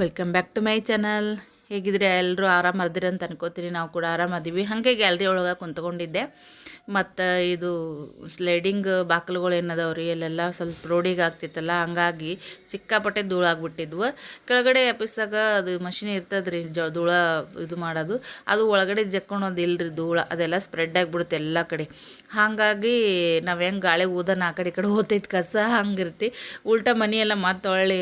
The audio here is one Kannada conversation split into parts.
Welcome back to my channel ಹೇಗಿದ್ರೆ ಎಲ್ಲರೂ ಆರಾಮ ಅಂತ ಅನ್ಕೋತೀನಿ. ನಾವು ಕೂಡ ಆರಾಮದೀವಿ ಹಾಗೆ ಗ್ಯಾಲ್ರಿ ಒಳಗೆ ಕುಂತ್ಕೊಂಡಿದ್ದೆ. ಮತ್ತು ಇದು ಸ್ಲೈಡಿಂಗ್ ಬಾಗಿಲುಗಳು ರೀ? ಅಲ್ಲೆಲ್ಲ ಸ್ವಲ್ಪ ರೋಡಿಗೆ ಆಗ್ತಿತ್ತಲ್ಲ, ಹಂಗಾಗಿ ಸಿಕ್ಕಾಪಟ್ಟೆ ಧೂಳಾಗ್ಬಿಟ್ಟಿದ್ವು ಕೆಳಗಡೆ ಎಪಿಸ್ದಾಗ ಅದು ಮಷಿನ್ ಇರ್ತದೆ ರೀ, ಜ, ಧೂಳ ಇದು ಮಾಡೋದು. ಅದು ಒಳಗಡೆ ಜಕ್ಕೊಳೋದು ಇಲ್ರಿ ಧೂಳ, ಅದೆಲ್ಲ ಸ್ಪ್ರೆಡ್ ಆಗಿಬಿಡುತ್ತೆ ಎಲ್ಲ ಕಡೆ. ಹಾಗಾಗಿ ನಾವು ಹೆಂಗೆ ಗಾಳಿ ಊದನ ಆ ಕಡೆ ಈ ಕಡೆ ಹೋತೈತೆ ಕಸ, ಹಂಗಿರ್ತಿ. ಉಲ್ಟಾ ಮನೆಯೆಲ್ಲ ಮತ್ತೆ ಹೊಳ್ಳಿ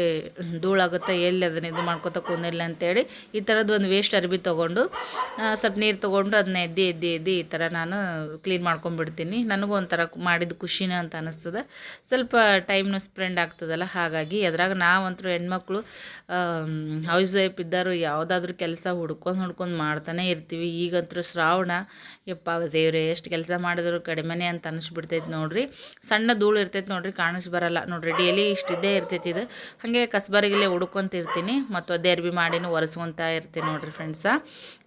ಧೂಳಾಗುತ್ತೆ ಎಲ್ಲಿ ಅದನ್ನ ಇದು ಮಾಡ್ಕೊತ ಕುಂದಿಲ್ಲ ಅಂತೇಳಿ ಈ ಥರದ್ದು ಒಂದು ವೇಸ್ಟ್ ಅರ್ಬಿ ತೊಗೊಂಡು ಸ್ವಲ್ಪ ನೀರು ತೊಗೊಂಡು ಅದನ್ನ ಎದ್ದಿ ಎದ್ದಿ ಎದ್ದಿ ಈ ಥರ ನಾನು ಕ್ಲೀನ್ ಮಾಡ್ಕೊಂಡ್ಬಿಡ್ತೀನಿ. ನನಗೂ ಒಂಥರ ಮಾಡಿದ ಖುಷಿನ ಅಂತ ಅನ್ನಿಸ್ತದೆ ಸ್ವಲ್ಪ ಟೈಮ್ನು ಸ್ಪ್ರೆಂಡ್ ಆಗ್ತದಲ್ಲ, ಹಾಗಾಗಿ ಅದ್ರಾಗ ನಾವಂತರೂ ಹೆಣ್ಮಕ್ಳು ಹೌಸ್ ವೈಫ್ ಇದ್ದಾರು ಯಾವುದಾದ್ರೂ ಕೆಲಸ ಹುಡ್ಕೊಂಡು ಹುಡ್ಕೊಂಡು ಮಾಡ್ತಾನೆ ಇರ್ತೀವಿ. ಈಗಂತೂ ಶ್ರಾವಣ. ಯಪ್ಪ, ದೇವ್ರೆ, ಎಷ್ಟು ಕೆಲಸ ಮಾಡಿದ್ರು ಕಡಿಮೆನೇ ಅಂತ ಅನಿಸ್ಬಿಡ್ತೈತೆ ನೋಡ್ರಿ. ಸಣ್ಣ ಧೂಳು ಇರ್ತೈತೆ ನೋಡ್ರಿ, ಕಾಣಿಸ್ ಬರಲ್ಲ. ನೋಡ್ರಿ ಡೇಲಿ ಇಷ್ಟಿದ್ದೇ ಇರ್ತೈತಿ ಇದು. ಹಾಗೆ ಕಸ್ಬರಿಗಿಲ್ಲೇ ಹುಡ್ಕೊಂತಿರ್ತೀನಿ ಮತ್ತು ಒದ್ದೆ ಅರ್ಬಿ ಮಾಡಿನೂ ಒರೆಸ್ಕೊತಾ ಇರ್ತೀನಿ ನೋಡ್ರಿ ಫ್ರೆಂಡ್ಸ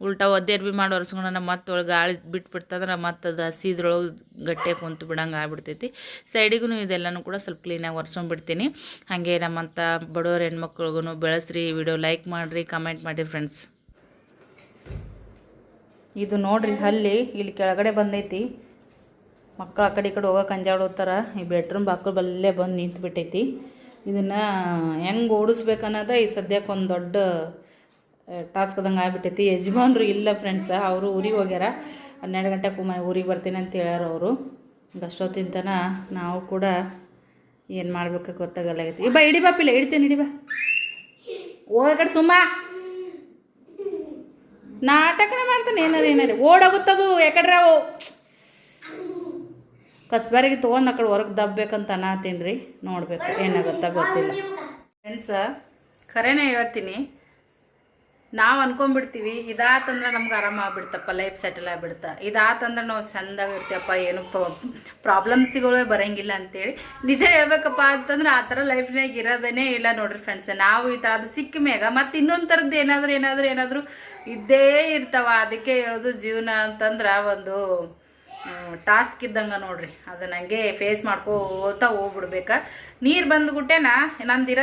ಉಲ್ಟಾ ಒದ್ದೆ ಅರ್ಬಿ ಮಾಡಿ ಒರೆಸ್ಕೊಂಡ ಮತ್ತೆ ಒಳಗೆ ಗಾಳಿ ಬಿಟ್ಬಿಡ್ತಂದ್ರೆ ಮತ್ತೆ ಅದು ಹಸಿದ್ರೊಳಗೆ ಗಟ್ಟಿಯಾಗಿ ಕುಂತು ಬಿಡಂಗೆ ಆಗ್ಬಿಡ್ತೈತಿ. ಸೈಡಿಗೂ ಇದೆಲ್ಲನೂ ಕೂಡ ಸ್ವಲ್ಪ ಕ್ಲೀನಾಗಿ ಒರೆಸ್ಕೊಂಡ್ಬಿಡ್ತೀನಿ. ಹಾಗೆ ನಮ್ಮಂಥ ಬಡವ್ರ ಹೆಣ್ಮಕ್ಳಿಗೂ ಬೆಳೆಸ್ರಿ ವಿಡಿಯೋ ಲೈಕ್ ಮಾಡಿರಿ, ಕಮೆಂಟ್ ಮಾಡಿರಿ ಫ್ರೆಂಡ್ಸ್ ಇದು ನೋಡ್ರಿ ಅಲ್ಲಿ ಇಲ್ಲಿ ಕೆಳಗಡೆ ಬಂದೈತಿ. ಮಕ್ಕಳು ಆ ಕಡೆ ಈ ಕಡೆ ಹೋಗೋಕೆ ಅಂಜಾಡೋತಾರ ಈ ಬೆಡ್ರೂಮ್ ಬಾಕಲು ಬಲ್ಲೇ ಬಂದು ನಿಂತು ಬಿಟ್ಟೈತಿ ಇದನ್ನು ಹೆಂಗೆ ಓಡಿಸ್ಬೇಕನ್ನೋದ ಈ ಸದ್ಯಕ್ಕೆ ಒಂದು ದೊಡ್ಡ ಟಾಸ್ಕ್ ಅದಂಗೆ ಆಗ್ಬಿಟ್ಟೈತಿ. ಯಜಮಾನ್ರು ಇಲ್ಲ ಫ್ರೆಂಡ್ಸ ಅವರು ಊರಿಗೆ ಹೋಗ್ಯಾರ. ಹನ್ನೆರಡು ಗಂಟೆಗೆ ಮ ಊರಿಗೆ ಬರ್ತೀನಿ ಅಂತ ಹೇಳ್ಯಾರ ಅವರು. ಅಷ್ಟೊತ್ತಿನ ತನಕ ನಾವು ಕೂಡ ಏನು ಮಾಡ್ಬೇಕು ಗೊತ್ತಾಗಲ್ಲಾಗಿತ್ತು ಈ ಬಾ, ಇಡಿ ಬಾಪಿಲ್ಲ ಇಡ್ತೀನಿ, ಇಡಿ ಬಾ. ಹೋಗ ಕಡೆ ಸುಮ್ಮ. ನಾಟಕನೇ ಮಾಡ್ತಾನೆ, ಏನಾರ, ಏನಾರು. ಓಡೋಗುತ್ತದು ಯಾಕಡ್ರೆ ಅವು. ಕಸ್ಬಾರಿಗೆ ತೊಗೊಂಡು ಆ ಕಡೆ ಹೊರಗೆ ದಬ್ಬೇಕಂತ ಅನ್ನತೀನಿ ರೀ ನೋಡ್ಬೇಕು, ಏನಾಗುತ್ತಾ ಗೊತ್ತಿಲ್ಲ. ಫ್ರೆಂಡ್ಸ ಖರೇನೇ ಹೇಳ್ತೀನಿ. ನಾವು ಅನ್ಕೊಂಡ್ಬಿಡ್ತೀವಿ ಇದಾತಂದ್ರೆ ನಮ್ಗೆ ಆರಾಮ ಆಗ್ಬಿಡ್ತಪ್ಪ ಲೈಫ್ ಸೆಟಲ್ ಆಗ್ಬಿಡ್ತ. ಇದಾತಂದ್ರೆ ನಾವು ಚಂದಾಗ ಇರ್ತೀವಪ್ಪ, ಏನು ಪ್ರಾಬ್ಲಮ್ಸ್ಗಳೇ ಬರಂಗಿಲ್ಲ ಅಂತೇಳಿ. ನಿಜ ಹೇಳ್ಬೇಕಪ್ಪ ಅಂತಂದ್ರೆ ಆ ಥರ ಲೈಫ್ನಾಗ ಇರೋದೇನೇ ಇಲ್ಲ ನೋಡ್ರಿ ಫ್ರೆಂಡ್ಸ್ ನಾವು ಈ ಥರ ಅದು ಸಿಕ್ಕ ಮ್ಯಾಗ ಮತ್ತು ಇನ್ನೊಂದು ಥರದ್ದು ಏನಾದರೂ ಏನಾದರೂ ಏನಾದರೂ ಇದ್ದೇ ಇರ್ತಾವ. ಅದಕ್ಕೆ ಹೇಳೋದು ಜೀವನ ಅಂತಂದ್ರೆ ಒಂದು ಟಾಸ್ಕ್ ಇದ್ದಂಗೆ ನೋಡ್ರಿ. ಅದು ನನಗೆ ಫೇಸ್ ಮಾಡ್ಕೋತಾ ಹೋಗ್ಬಿಡ್ಬೇಕ. ನೀರು ಬಂದ್ಬಿಟ್ಟೆನಾ ನಂದಿರ,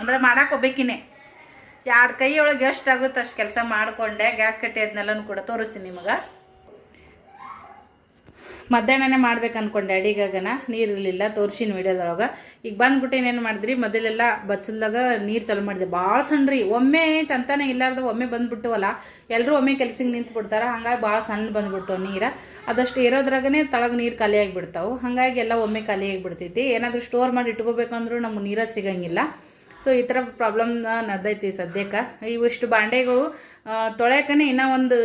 ಅಂದ್ರೆ ಮಾಡಕ್ಕೆ ಹೋಗ್ಬೇಕಿನೇ ಎರಡು ಕೈಯೊಳಗೆ ಒಳಗೆ ಎಷ್ಟು ಆಗುತ್ತೆ ಅಷ್ಟು ಕೆಲಸ ಮಾಡಿಕೊಂಡೆ. ಗ್ಯಾಸ್ ಕಟ್ಟಿ ಅದನ್ನೆಲ್ಲನೂ ಕೂಡ ತೋರಿಸ್ತೀನಿ ನಿಮಗೆ. ಮಧ್ಯಾಹ್ನನೇ ಮಾಡ್ಬೇಕು ಅನ್ಕೊಂಡೆ ಅಡಿಗಾಗನ ನೀರು ಇರಲಿಲ್ಲ, ತೋರಿಸಿನ ವಿಡಿಯೋದೊಳಗೆ. ಈಗ ಬಂದ್ಬಿಟ್ಟು ಏನೇನು ಮಾಡಿದ್ರಿ? ಮೊದಲೆಲ್ಲ ಬಚ್ಚಲ್ದಾಗ ನೀರು ಚಾಲು ಮಾಡಿದೆ. ಭಾಳ ಸಣ್ಣ ರೀ ಒಮ್ಮೆ ಚಂತಾನೆ ಇಲ್ಲಾರ್ದ ಒಮ್ಮೆ ಬಂದ್ಬಿಟ್ಟವಲ್ಲ ಎಲ್ಲರೂ ಒಮ್ಮೆ ಕೆಲ್ಸಿಗೆ ನಿಂತು ಬಿಡ್ತಾರೆ ಹಂಗಾಗಿ ಭಾಳ ಸಣ್ಣ ಬಂದ್ಬಿಡ್ತಾವೆ ನೀರು. ಅದಷ್ಟು ಇರೋದ್ರಾಗನೇ ತಳಗೆ ನೀರು ಖಾಲಿ ಆಗಿಬಿಡ್ತಾವೆ. ಹಾಗಾಗಿ ಎಲ್ಲ ಒಮ್ಮೆ ಖಾಲಿ ಆಗಿಬಿಡ್ತೈತಿ. ಏನಾದರೂ ಸ್ಟೋರ್ ಮಾಡಿ ಇಟ್ಕೋಬೇಕಂದ್ರೂ ನಮ್ಗೆ ನೀರ ಸಿಗಂಗಿಲ್ಲ. ಸೊ ಈ ಥರ ಪ್ರಾಬ್ಲಮ್ ನಡೆದೈತಿ ಸದ್ಯಕ್ಕೆ. ಇವಿಷ್ಟು ಬಾಂಡೆಗಳು ತೊಳೆಯಕ್ಕೇ ಇನ್ನೂ ಒಂದು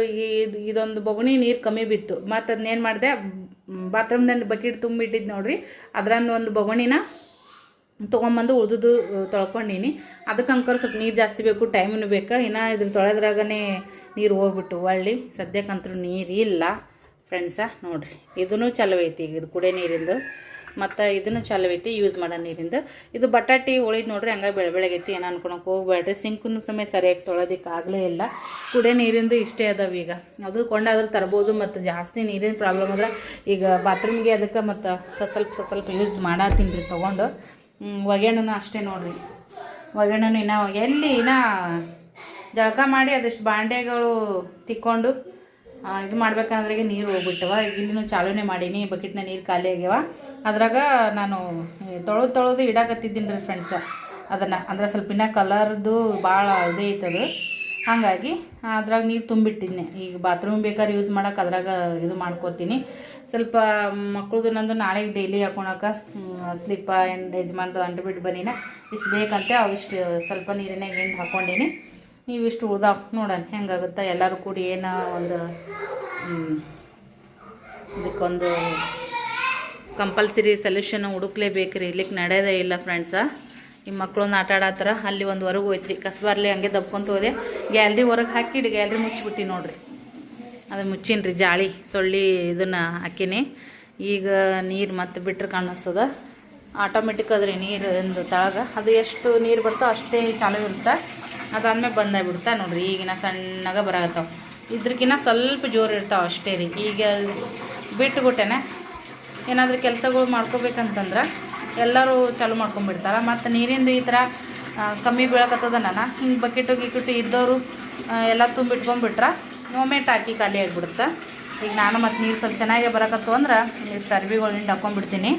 ಇದೊಂದು ಬೊಗಣಿ ನೀರು ಕಮ್ಮಿ ಬಿತ್ತು. ಮತ್ತು ಅದನ್ನೇನು ಮಾಡಿದೆ? ಬಾತ್ರೂಮ್ದಲ್ಲಿ ಬಕೆಟ್ ತುಂಬಿಟ್ಟಿದ್ದು ನೋಡ್ರಿ. ಅದರಂದು ಒಂದು ಬೊಗಣಿನ ತೊಗೊಂಬಂದು ಉಳ್ದುದು ತೊಳ್ಕೊಂಡೀನಿ. ಅದಕ್ಕೆ ಅಂಕರ್ ಸ್ವಲ್ಪ ನೀರು ಜಾಸ್ತಿ ಬೇಕು ಟೈಮೂ ಬೇಕು. ಇನ್ನು ಇದ್ರ ತೊಳೆದ್ರಾಗನೇ ನೀರು ಹೋಗ್ಬಿಟ್ಟು ಒಳ್ಳಿ. ಸದ್ಯಕ್ಕಂತೂ ನೀರಿಲ್ಲ ಇಲ್ಲ. ಫ್ರೆಂಡ್ಸ ನೋಡಿರಿ. ಇದೂ ಚಲೋ ಐತಿ ಇದು ಕುಡಿಯೋ ನೀರಿಂದು. ಮತ್ತು ಇದನ್ನು ಚಾಲು ಐತಿ ಯೂಸ್ ಮಾಡೋ ನೀರಿಂದು. ಇದು ಬಟಾಟಿ ಉಳಿದು ನೋಡ್ರಿ, ಹಂಗೆ ಬೆಳೆ ಬೆಳಗೈತಿ, ಏನು ಅನ್ಕೊಳಕ್ಕೆ ಹೋಗ್ಬೇಡ್ರಿ ಸಿಂಕನ್ನು ಸಮಯ ಸರಿಯಾಗಿ ತೊಳೋದಿಕ್ಕೆ ಆಗಲೇ ಇಲ್ಲ. ಕುಡಿಯೋ ನೀರಿಂದು ಇಷ್ಟೇ ಅದಾವ ಈಗ. ಅದು ಕೊಂಡಾದ್ರೂ ತರ್ಬೋದು, ಮತ್ತು ಜಾಸ್ತಿ ನೀರಿನ ಪ್ರಾಬ್ಲಮ್ ಅಂದ್ರೆ ಈಗ ಬಾತ್ರೂಮ್ಗೆ ಅದಕ್ಕೆ ಮತ್ತು ಸ್ವಲ್ಪ ಸ್ವಲ್ಪ ಯೂಸ್ ಮಾಡತ್ತೀನಿ ರೀ ತೊಗೊಂಡು. ಒಗೆಣ್ಣು ಅಷ್ಟೇ ನೋಡ್ರಿ. ಒಗೆಣ್ಣು ಇನ್ನೂ, ಎಲ್ಲಿ ಇನ್ನೂ ಜಳಕ ಮಾಡಿ ಅದಷ್ಟು ಬಾಂಡೆಗಳು ತಿಕ್ಕೊಂಡು ಇದು ಮಾಡ್ಬೇಕಂದ್ರೆ ನೀರು ಹೋಗ್ಬಿಟ್ಟವ. ಇಲ್ಲಿನೂ ಚಾಲೂನೆ ಮಾಡೀನಿ, ಬಕೆಟ್ನ ನೀರು ಖಾಲಿ ಆಗ್ಯಾವ. ಅದ್ರಾಗ ನಾನು ತೊಳೆದು ತೊಳೆದು ಇಡಾಕತ್ತಿದ್ದೀನಿ ರೀ ಫ್ರೆಂಡ್ಸ ಅದನ್ನು, ಅಂದ್ರೆ ಸ್ವಲ್ಪ ಇನ್ನ ಕಲರ್ದು ಭಾಳ ಇದೇ ಐತದು. ಹಾಗಾಗಿ ಅದ್ರಾಗ ನೀರು ತುಂಬಿಟ್ಟಿದ್ನೆ. ಈಗ ಬಾತ್ರೂಮ್ ಬೇಕಾದ್ರೆ ಯೂಸ್ ಮಾಡೋಕೆ ಅದ್ರಾಗ ಇದು ಮಾಡ್ಕೋತೀನಿ. ಸ್ವಲ್ಪ ಮಕ್ಕಳದು ನಂದು ನಾಳೆಗೆ ಡೈಲಿ ಹಾಕೊಳಕ್ಕೆ ಸ್ಲಿಪ್ಪ ಆ್ಯಂಡ್ ಯಜಮಾನ್ದು ಅಂಟು ಬಿಟ್ಟು ಬನ್ನಿನ ಇಷ್ಟು ಬೇಕಂತೆ ಅವಿಷ್ಟು ಸ್ವಲ್ಪ ನೀರಿನಾಗ ಹಿಂಡಿ ಹಾಕ್ಕೊಂಡೀನಿ ಇವಿಷ್ಟು ಉಳ್ದಾವ ನೋಡೋಣ, ಹೆಂಗಾಗುತ್ತೆ? ಎಲ್ಲರೂ ಕೂಡಿ ಏನೋ ಒಂದು ಇದಕ್ಕೊಂದು ಕಂಪಲ್ಸರಿ ಸೊಲ್ಯೂಷನ್ ಹುಡುಕ್ಲೇಬೇಕು ರೀ ಇಲ್ಲಿಗೆ ನಡೆಯೋದೇ ಇಲ್ಲ ಫ್ರೆಂಡ್ಸ ಈ ಮಕ್ಳೊಂದು ಆಟ ಆಡತ್ತಾರ, ಅಲ್ಲಿ ಒಂದು ಹೊರಗೆ ಹೋಯ್ತ್ರಿ. ಕಸಬಾರ್ಲಿ ಹಂಗೆ ದಬ್ಕೊಂತ ಹೋದೆ. ಗ್ಯಾಲ್ರಿ ಹೊರಗೆ ಹಾಕಿಡಿ ಗ್ಯಾಲ್ರಿ ಮುಚ್ಚಿಬಿಟ್ಟು ನೋಡ್ರಿ. ಅದು ಮುಚ್ಚೀನಿ ರೀ ಜಾಳಿ, ಸೊಳ್ಳಿ ಇದನ್ನು ಹಾಕಿನಿ. ಈಗ ನೀರು ಮತ್ತೆ ಬಿಟ್ರೆ ಕಾಣಿಸ್ತದ. ಆಟೋಮೆಟಿಕ್ ಅದ್ರಿ ನೀರು ಒಂದು ತಳಗ. ಅದು ಎಷ್ಟು ನೀರು ಬರ್ತೋ ಅಷ್ಟೇ ಚಾಲೂ ಇರುತ್ತೆ. ಅದಾದ್ಮೇಲೆ ಬಂದಾಗ್ಬಿಡ್ತಾ ನೋಡ್ರಿ, ಈಗಿನ ಸಣ್ಣಗೆ ಬರಾಕತ್ತಾವ. ಇದ್ರಕಿನ್ನ ಸ್ವಲ್ಪ ಜೋರು ಇರ್ತಾವೆ ಅಷ್ಟೇ ರೀ. ಈಗ ಬಿಟ್ಟುಬಿಟ್ಟೆನೆ ಏನಾದರೂ ಕೆಲಸಗಳು ಮಾಡ್ಕೋಬೇಕಂತಂದ್ರೆ ಎಲ್ಲರೂ ಚಾಲು ಮಾಡ್ಕೊಂಬಿಡ್ತಾರೆ. ಮತ್ತು ನೀರಿಂದು ಈ ಥರ ಕಮ್ಮಿ ಬೀಳಕತ್ತದ ನಾನು ಹಿಂಗೆ ಬಕೆಟು ಗಿಕೆಟು ಇದ್ದವರು ಎಲ್ಲ ತುಂಬಿಟ್ಕೊಂಡ್ಬಿಟ್ರೆ ಮೊಮೆಂಟ್ ಹಾಕಿ ಖಾಲಿ ಆಗಿಬಿಡುತ್ತೆ. ಈಗ ನಾನು ಮತ್ತು ನೀರು ಸ್ವಲ್ಪ ಚೆನ್ನಾಗಿ ಬರಕತ್ತು ಅಂದ್ರೆ ಸರ್ಬಿಗಳು ಹಿಂಡು ಹಾಕೊಂಡ್ಬಿಡ್ತೀನಿ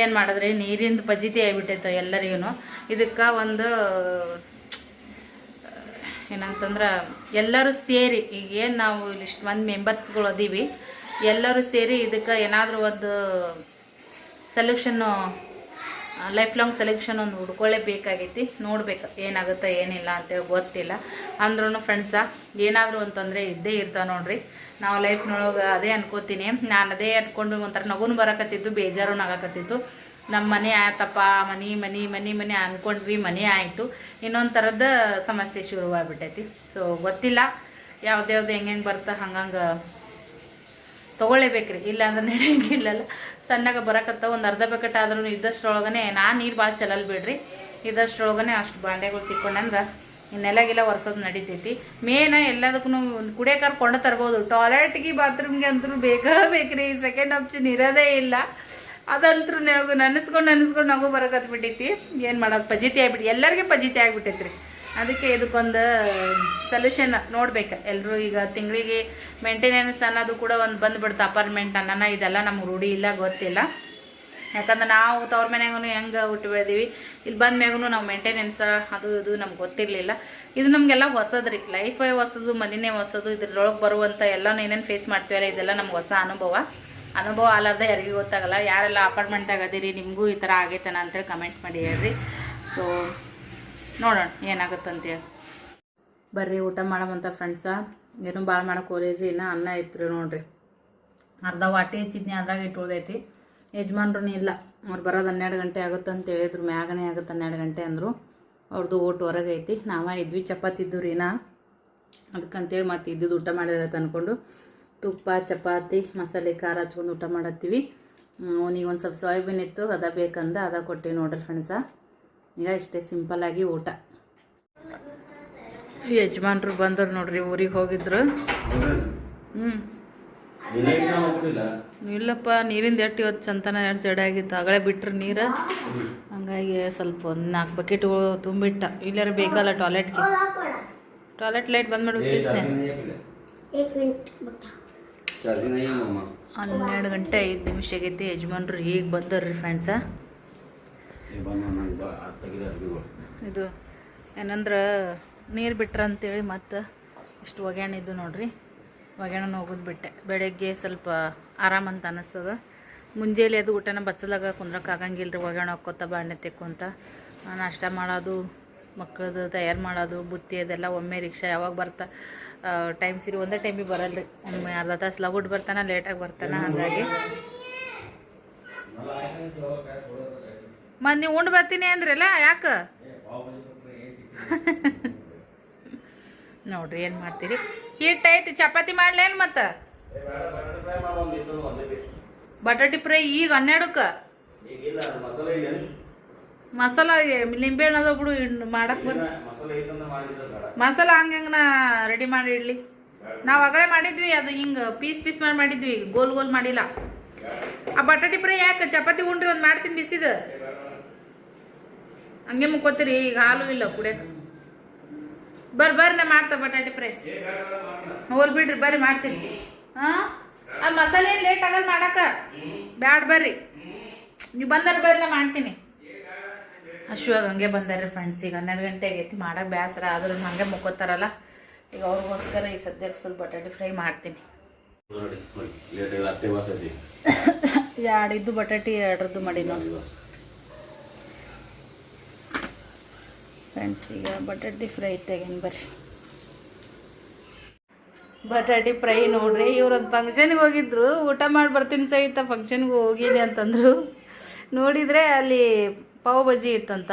ಏನು ಮಾಡಿದ್ರಿ? ನೀರಿಂದು ಪಜಿತಿ ಆಗಿಬಿಟ್ಟೈತೆ ಎಲ್ಲರಿಗೂ ಇದಕ್ಕೆ ಒಂದು, ಏನಂತಂದ್ರೆ, ಎಲ್ಲರೂ ಸೇರಿ ಈಗ ಏನು ನಾವು ಇಷ್ಟು ಮಂದಿ ಮೆಂಬರ್ಸ್ಗಳು ಅದೀವಿ, ಎಲ್ಲರೂ ಸೇರಿ ಇದಕ್ಕೆ ಏನಾದರೂ ಒಂದು ಸೊಲ್ಯೂಷನ್ನು ಲೈಫ್ ಲಾಂಗ್ ಸೆಲೆಕ್ಷನ್ ಒಂದು ಹುಡ್ಕೊಳ್ಳೇಬೇಕಾಗೈತಿ ನೋಡ್ಬೇಕು ಏನಾಗುತ್ತೆ ಏನಿಲ್ಲ ಅಂತೇಳಿ ಗೊತ್ತಿಲ್ಲ. ಅಂದ್ರೂ ಫ್ರೆಂಡ್ಸ ಏನಾದರೂ ಒಂದು ತೊಂದರೆ ಇದ್ದೇ ಇರ್ತಾವೆ ನೋಡ್ರಿ. ನಾವು ಲೈಫ್ನೊಳಗೆ ಅದೇ ಅನ್ಕೋತೀನಿ. ನಾನು ಅದೇ ಅನ್ಕೊಂಡು ಒಂಥರ ನಗುನು ಬರಕತ್ತಿದ್ದು, ಬೇಜಾರು ನಗಾಕತ್ತಿತ್ತು ನಮ್ಮ ಮನೆ ಆಯ್ತಪ್ಪ ಮನಿ ಮನಿ ಮನಿ, ಮನೆ ಅಂದ್ಕೊಂಡ್ವಿ ಮನೆ ಆಯಿತು. ಇನ್ನೊಂದು ಥರದ ಸಮಸ್ಯೆ ಶುರುವಾಗ್ಬಿಟ್ಟೈತಿ. ಸೊ ಗೊತ್ತಿಲ್ಲ. ಯಾವ್ದ್ಯಾವ್ದು ಯಾವ್ದು ಹೆಂಗೆ ಹೆಂಗೆ ಬರ್ತಾ ಹಂಗಂಗೆ ತೊಗೊಳ್ಳೇಬೇಕ್ರಿ. ಇಲ್ಲ ಅಂದ್ರೆ ನಡೆಯಂಗಿಲ್ಲಲ್ಲ. ಸಣ್ಣಗ ಬರಕತ್ತ, ಒಂದು ಅರ್ಧ ಬಕೆಟ್ ಆದ್ರೂ ಇದ್ದಷ್ಟ್ರೊಳಗನೆ ನಾನು ನೀರು ಭಾಳ ಚಲಲ್ ಬಿಡ್ರಿ. ಇದ್ದಷ್ಟ್ರೊಳಗನೆ ಅಷ್ಟು ಬಾಂಡೆಗಳು ತಿಕ್ಕೊಂಡಂದ್ರೆ ನೆಲಗಿಲ್ಲ ಒರೆಸೋದು ನಡಿತೈತಿ. ಮೇನ ಎಲ್ಲದಕ್ಕೂ ಕುಡಿಯೋಕಾರ ಕೊಂಡು ತರ್ಬೋದು. ಟಾಯ್ಲೆಟ್ಗೆ ಬಾತ್ರೂಮ್ಗೆ ಅಂತೂ ಬೇಕೇ ಬೇಕ್ರಿ. ಸೆಕೆಂಡ್ ಆಪ್ಷನ್ ಇರೋದೇ ಇಲ್ಲ. ಅದಂತೂ ನಾವು ನೆನೆಸ್ಕೊಂಡು ನೆನೆಸ್ಕೊಂಡು ನಗು ಬರೋಕತ್ ಬಿಟ್ಟೈತಿ. ಏನು ಮಾಡೋದು? ಪಜಿತಿ ಆಗ್ಬಿಟ್ಟು ಎಲ್ಲರಿಗೆ ಪಜಿತಿ ಆಗ್ಬಿಟ್ಟೈತ್ರಿ. ಅದಕ್ಕೆ ಇದಕ್ಕೊಂದು ಸೊಲ್ಯೂಷನ್ ನೋಡ್ಬೇಕು. ಎಲ್ಲರೂ ಈಗ ತಿಂಗಳಿಗೆ ಮೇಂಟೆನೆನ್ಸ್ ಅನ್ನೋದು ಕೂಡ ಒಂದು ಬಂದ್ಬಿಡ್ತು. ಅಪಾರ್ಟ್ಮೆಂಟ್ ಅನ್ನೋಣ ಇದೆಲ್ಲ ನಮ್ಗೆ ರೂಢಿ ಇಲ್ಲ, ಗೊತ್ತಿಲ್ಲ. ಯಾಕಂದ್ರೆ ನಾವು ತವ್ರ ಮನ್ಯಾಗೂ ಹೆಂಗೆ ಹುಟ್ಟು ಬೆಳೆದೀವಿ. ಇಲ್ಲಿ ಬಂದ ಮ್ಯಾಗೂ ನಾವು ಮೇಂಟೆನೆನ್ಸ್ ಅದು ಇದು ನಮ್ಗೆ ಗೊತ್ತಿರಲಿಲ್ಲ. ಇದು ನಮಗೆಲ್ಲ ಹೊಸದ್ರಿ. ಲೈಫೇ ಹೊಸದು ಮನೆಯೇ ಹೊಸದು, ಇದ್ರೊಳಗೆ ಬರುವಂಥ ಎಲ್ಲನೂ ಏನೇನು ಫೇಸ್ ಮಾಡ್ತೀವಲ್ಲ ಇದೆಲ್ಲ ನಮ್ಗೆ ಹೊಸ ಅನುಭವ. ಅನುಭವ ಅಲ್ಲಾರ್ದೆ ಯಾರಿಗೂ ಗೊತ್ತಾಗಲ್ಲ. ಯಾರೆಲ್ಲ ಅಪಾರ್ಟ್ಮೆಂಟ್ದಾಗ ಅದೀರಿ ನಿಮಗೂ ಈ ಥರ ಆಗೈತನ ಅಂತೇಳಿ ಕಮೆಂಟ್ ಮಾಡಿ ಹೇಳ್ರಿ. ಸೊ ನೋಡೋಣ ಏನಾಗುತ್ತಂತೇಳಿ ಬರ್ರಿ, ಊಟ ಮಾಡೋವಂಥ ಫ್ರೆಂಡ್ಸ ಏನು ಭಾಳ ಮಾಡಕ್ಕೆ ಹೋಲಿರಿ ಇನ್ನೂ ಅನ್ನ ಇತ್ತು ನೋಡಿರಿ. ಅರ್ಧ ವಾಟಿ ಹೆಚ್ಚಿದ್ನಿ ಅದ್ರಾಗ ಇಟ್ಟು ಉಳ್ದೈತಿ ಯಜಮಾನ್ರೂ ಇಲ್ಲ. ಅವ್ರು ಬರೋದು ಹನ್ನೆರಡು ಗಂಟೆ ಆಗುತ್ತೆ ಅಂತ ಹೇಳಿದ್ರು. ಮ್ಯಾಗನೇ ಆಗುತ್ತೆ ಹನ್ನೆರಡು ಗಂಟೆ ಅಂದರು. ಅವ್ರದ್ದು ಹೊರಗೆ ಐತಿ ನಾವ ಇದ್ವಿ ಚಪಾತಿ ಇದ್ದು ರೀ ನಾ ಅದಕ್ಕಂತೇಳಿ ಮತ್ತೆ ಇದ್ದಿದ್ದು ಊಟ ಮಾಡಿದ್ರೆ ಅಂದ್ಕೊಂಡು ತುಪ್ಪ, ಚಪಾತಿ, ಮಸಾಲೆ, ಖಾರ ಹಚ್ಕೊಂಡು ಊಟ ಮಾಡತ್ತೀವಿ. ಅವನಿಗೆ ಒಂದು ಸ್ವಲ್ಪ ಸೋಯಾಬೀನ್ ಇತ್ತು. ಅದ ಬೇಕಂದ, ಅದ ಕೊಟ್ಟಿವಿ ನೋಡ್ರಿ ಫ್ರೆಂಡ್ಸ ಈಗ ಇಷ್ಟೇ ಸಿಂಪಲ್ಲಾಗಿ ಊಟ. ಯಜಮಾನ್ರು ಬಂದರು ನೋಡ್ರಿ, ಊರಿಗೆ ಹೋಗಿದ್ರು. ಹ್ಞೂ ಇಲ್ಲಪ್ಪ ನೀರಿಂದ ಎಟ್ಟು ಇವತ್ತು ಚಂತನ ಎರಡು ಜಡ ಆಗಿತ್ತು. ಆಗಲೇ ಬಿಟ್ರೆ ನೀರು. ಹಂಗಾಗಿ ಸ್ವಲ್ಪ ಒಂದು ನಾಲ್ಕು ಬಕೆಟ್ಗಳು ತುಂಬಿಟ್ಟ. ಇಲ್ಲಾರು ಬೇಕಲ್ಲ ಟಾಯ್ಲೆಟ್ಗೆ ಟಾಯ್ಲೆಟ್ ಲೈಟ್ ಬಂದ್ ಮಾಡಿ ಹನ್ನೆರಡು ಗಂಟೆ ಐದು ನಿಮಿಷ ಆಗೈತಿ. ಯಜಮಾನ್ರು ಈಗ ಬಂದರ್ರಿ ಫ್ರೆಂಡ್ಸ ಇದು ಏನಂದ್ರೆ ನೀರು ಬಿಟ್ರ ಅಂತೇಳಿ ಮತ್ತೆ ಇಷ್ಟು ಒಗ್ಯಾಣಿದ್ದು ನೋಡ್ರಿ. ಒಗ್ಯಾಣ ಹೋಗೋದು ಬಿಟ್ಟೆ. ಬೆಳಗ್ಗೆ ಸ್ವಲ್ಪ ಆರಾಮ ಅಂತ ಅನ್ನಿಸ್ತದ ಮುಂಜಾನೆ ಅದು ಊಟನ ಬಚ್ಚಲಾಗ ಕುಂದ್ರಕ್ಕೆ ಆಗಂಗಿಲ್ಲ ರೀ ಒಗ್ಯಾಣ ಹಾಕ್ಕೊತ ಬಾಣೆ ತೆಕ್ಕೊಂತ. ನಾಷ್ಟ ಮಾಡೋದು ಮಕ್ಕಳದು ತಯಾರು ಮಾಡೋದು, ಬುತ್ತಿ ಅದೆಲ್ಲ ಒಮ್ಮೆ ರಿಕ್ಷಾ ಯಾವಾಗ ಬರ್ತಾ ಟೈಮ್ ಸಿರಿ ಒಂದೇ ಟೈಮಿಗೆ ಬರಲ್ಲ ಒಮ್ಮೆ ಅರ್ಧ ತಾಸು ಲಗುಟ್ ಬರ್ತಾನೆ ಲೇಟಾಗಿ ಬರ್ತಾನೆ, ಹಾಗಾಗಿ. ಮತ್ತು ನೀವು ಉಂಡು ಬರ್ತೀನಿ ಅಂದ್ರಲ್ಲ, ಯಾಕೆ? ನೋಡ್ರಿ ಏನು ಮಾಡ್ತೀರಿ? ಹಿಟ್ಟು ಐತಿ, ಚಪಾತಿ ಮಾಡ್ಲೇನು ಮತ್ತೆ? ಬಟಾಟಿ ಫ್ರೈ ಈಗ ಹನ್ನೆರಡಕ್ಕೆ? ಮಸಾಲೆ ಲಿಂಬೆ ಹಣ್ಣು ಬಿಡು ಮಾಡಕ್ ಮಾಡಕ್ಕೆ ಬರ್ ಮಸಾಲೆ ಹಂಗ ನಾ ರೆಡಿ ಮಾಡಿ ಇಡ್ಲಿ. ನಾವು ಆಗಲೇ ಮಾಡಿದ್ವಿ, ಅದು ಹಿಂಗೆ ಪೀಸ್ ಪೀಸ್ ಮಾಡಿ ಮಾಡಿದ್ವಿ, ಗೋಲ್ ಗೋಲ್ ಮಾಡಿಲ್ಲ. ಆ ಬಟಾಟಿ ಫ್ರೈ ಯಾಕೆ, ಚಪಾತಿ ಉಂಡ್ರಿ ಒಂದು ಮಾಡ್ತೀನಿ ಬಿಸಿದ. ಹಂಗೆ ಮುಕ್ಕೋತೀರಿ, ಈಗ ಹಾಲು ಇಲ್ಲ ಕುಡಿಯಕ್ಕೆ ಬರ್ರಿ ಬರ್ರಿ ನಾ ಮಾಡ್ತಾ ಬಟಾಟೆ ಫ್ರೈ ಹೋಲ್ ಬಿಡ್ರಿ ಬರ್ರಿ ಮಾಡ್ತೀನಿ. ಹಾಂ? ಅದು ಮಸಾಲೆ ಏನು ಲೇಟ್ ಆಗಲ್ಲ ಮಾಡಕ್ಕ ಬ್ಯಾಡ ಬರ್ರಿ. ನೀವು ಬಂದಾರ ಬರ್ರಿ ನಾ ಮಾಡ್ತೀನಿ. ಅಶ್ವಾಗ ಹಂಗೆ ಬಂದಾರೆ ಫ್ರೆಂಡ್ಸ್ ಈಗ. ಹನ್ನೆರಡು ಗಂಟೆ ಆಗೈತಿ ಮಾಡಕ್ಕೆ ಬೇಸರ ಆದ್ರೂ ಹಂಗೆ ಮುಕ್ಕೋತಾರಲ್ಲ. ಈಗ ಅವ್ರಿಗೋಸ್ಕರ ಈ ಸದ್ಯಕ್ಕೆ ಸ್ವಲ್ಪ ಬಟಾಟೆ ಫ್ರೈ ಮಾಡ್ತೀನಿ. ಎರಡಿದ್ದು ಬಟಾಟಿ ಎರಡರದ್ದು ಮಾಡಿ ನೋಡಿ ಫ್ರೆಂಡ್ಸ್ ಈಗ ಬಟಾಟಿ ಫ್ರೈ ತೆಗೆನ್ ಬರ್ರಿ. ಬಟಾಟೆ ಫ್ರೈ ನೋಡ್ರಿ, ಇವ್ರೊಂದು ಫಂಕ್ಷನ್ಗೆ ಹೋಗಿದ್ರು. ಊಟ ಮಾಡಿ ಬರ್ತೀನಿ ಸಹಿತ ಫಂಕ್ಷನ್ಗೆ ಹೋಗಿನಿ ಅಂತಂದ್ರು. ನೋಡಿದರೆ ಅಲ್ಲಿ ಪಾವ್ ಬಜ್ಜಿ ಇತ್ತಂತ.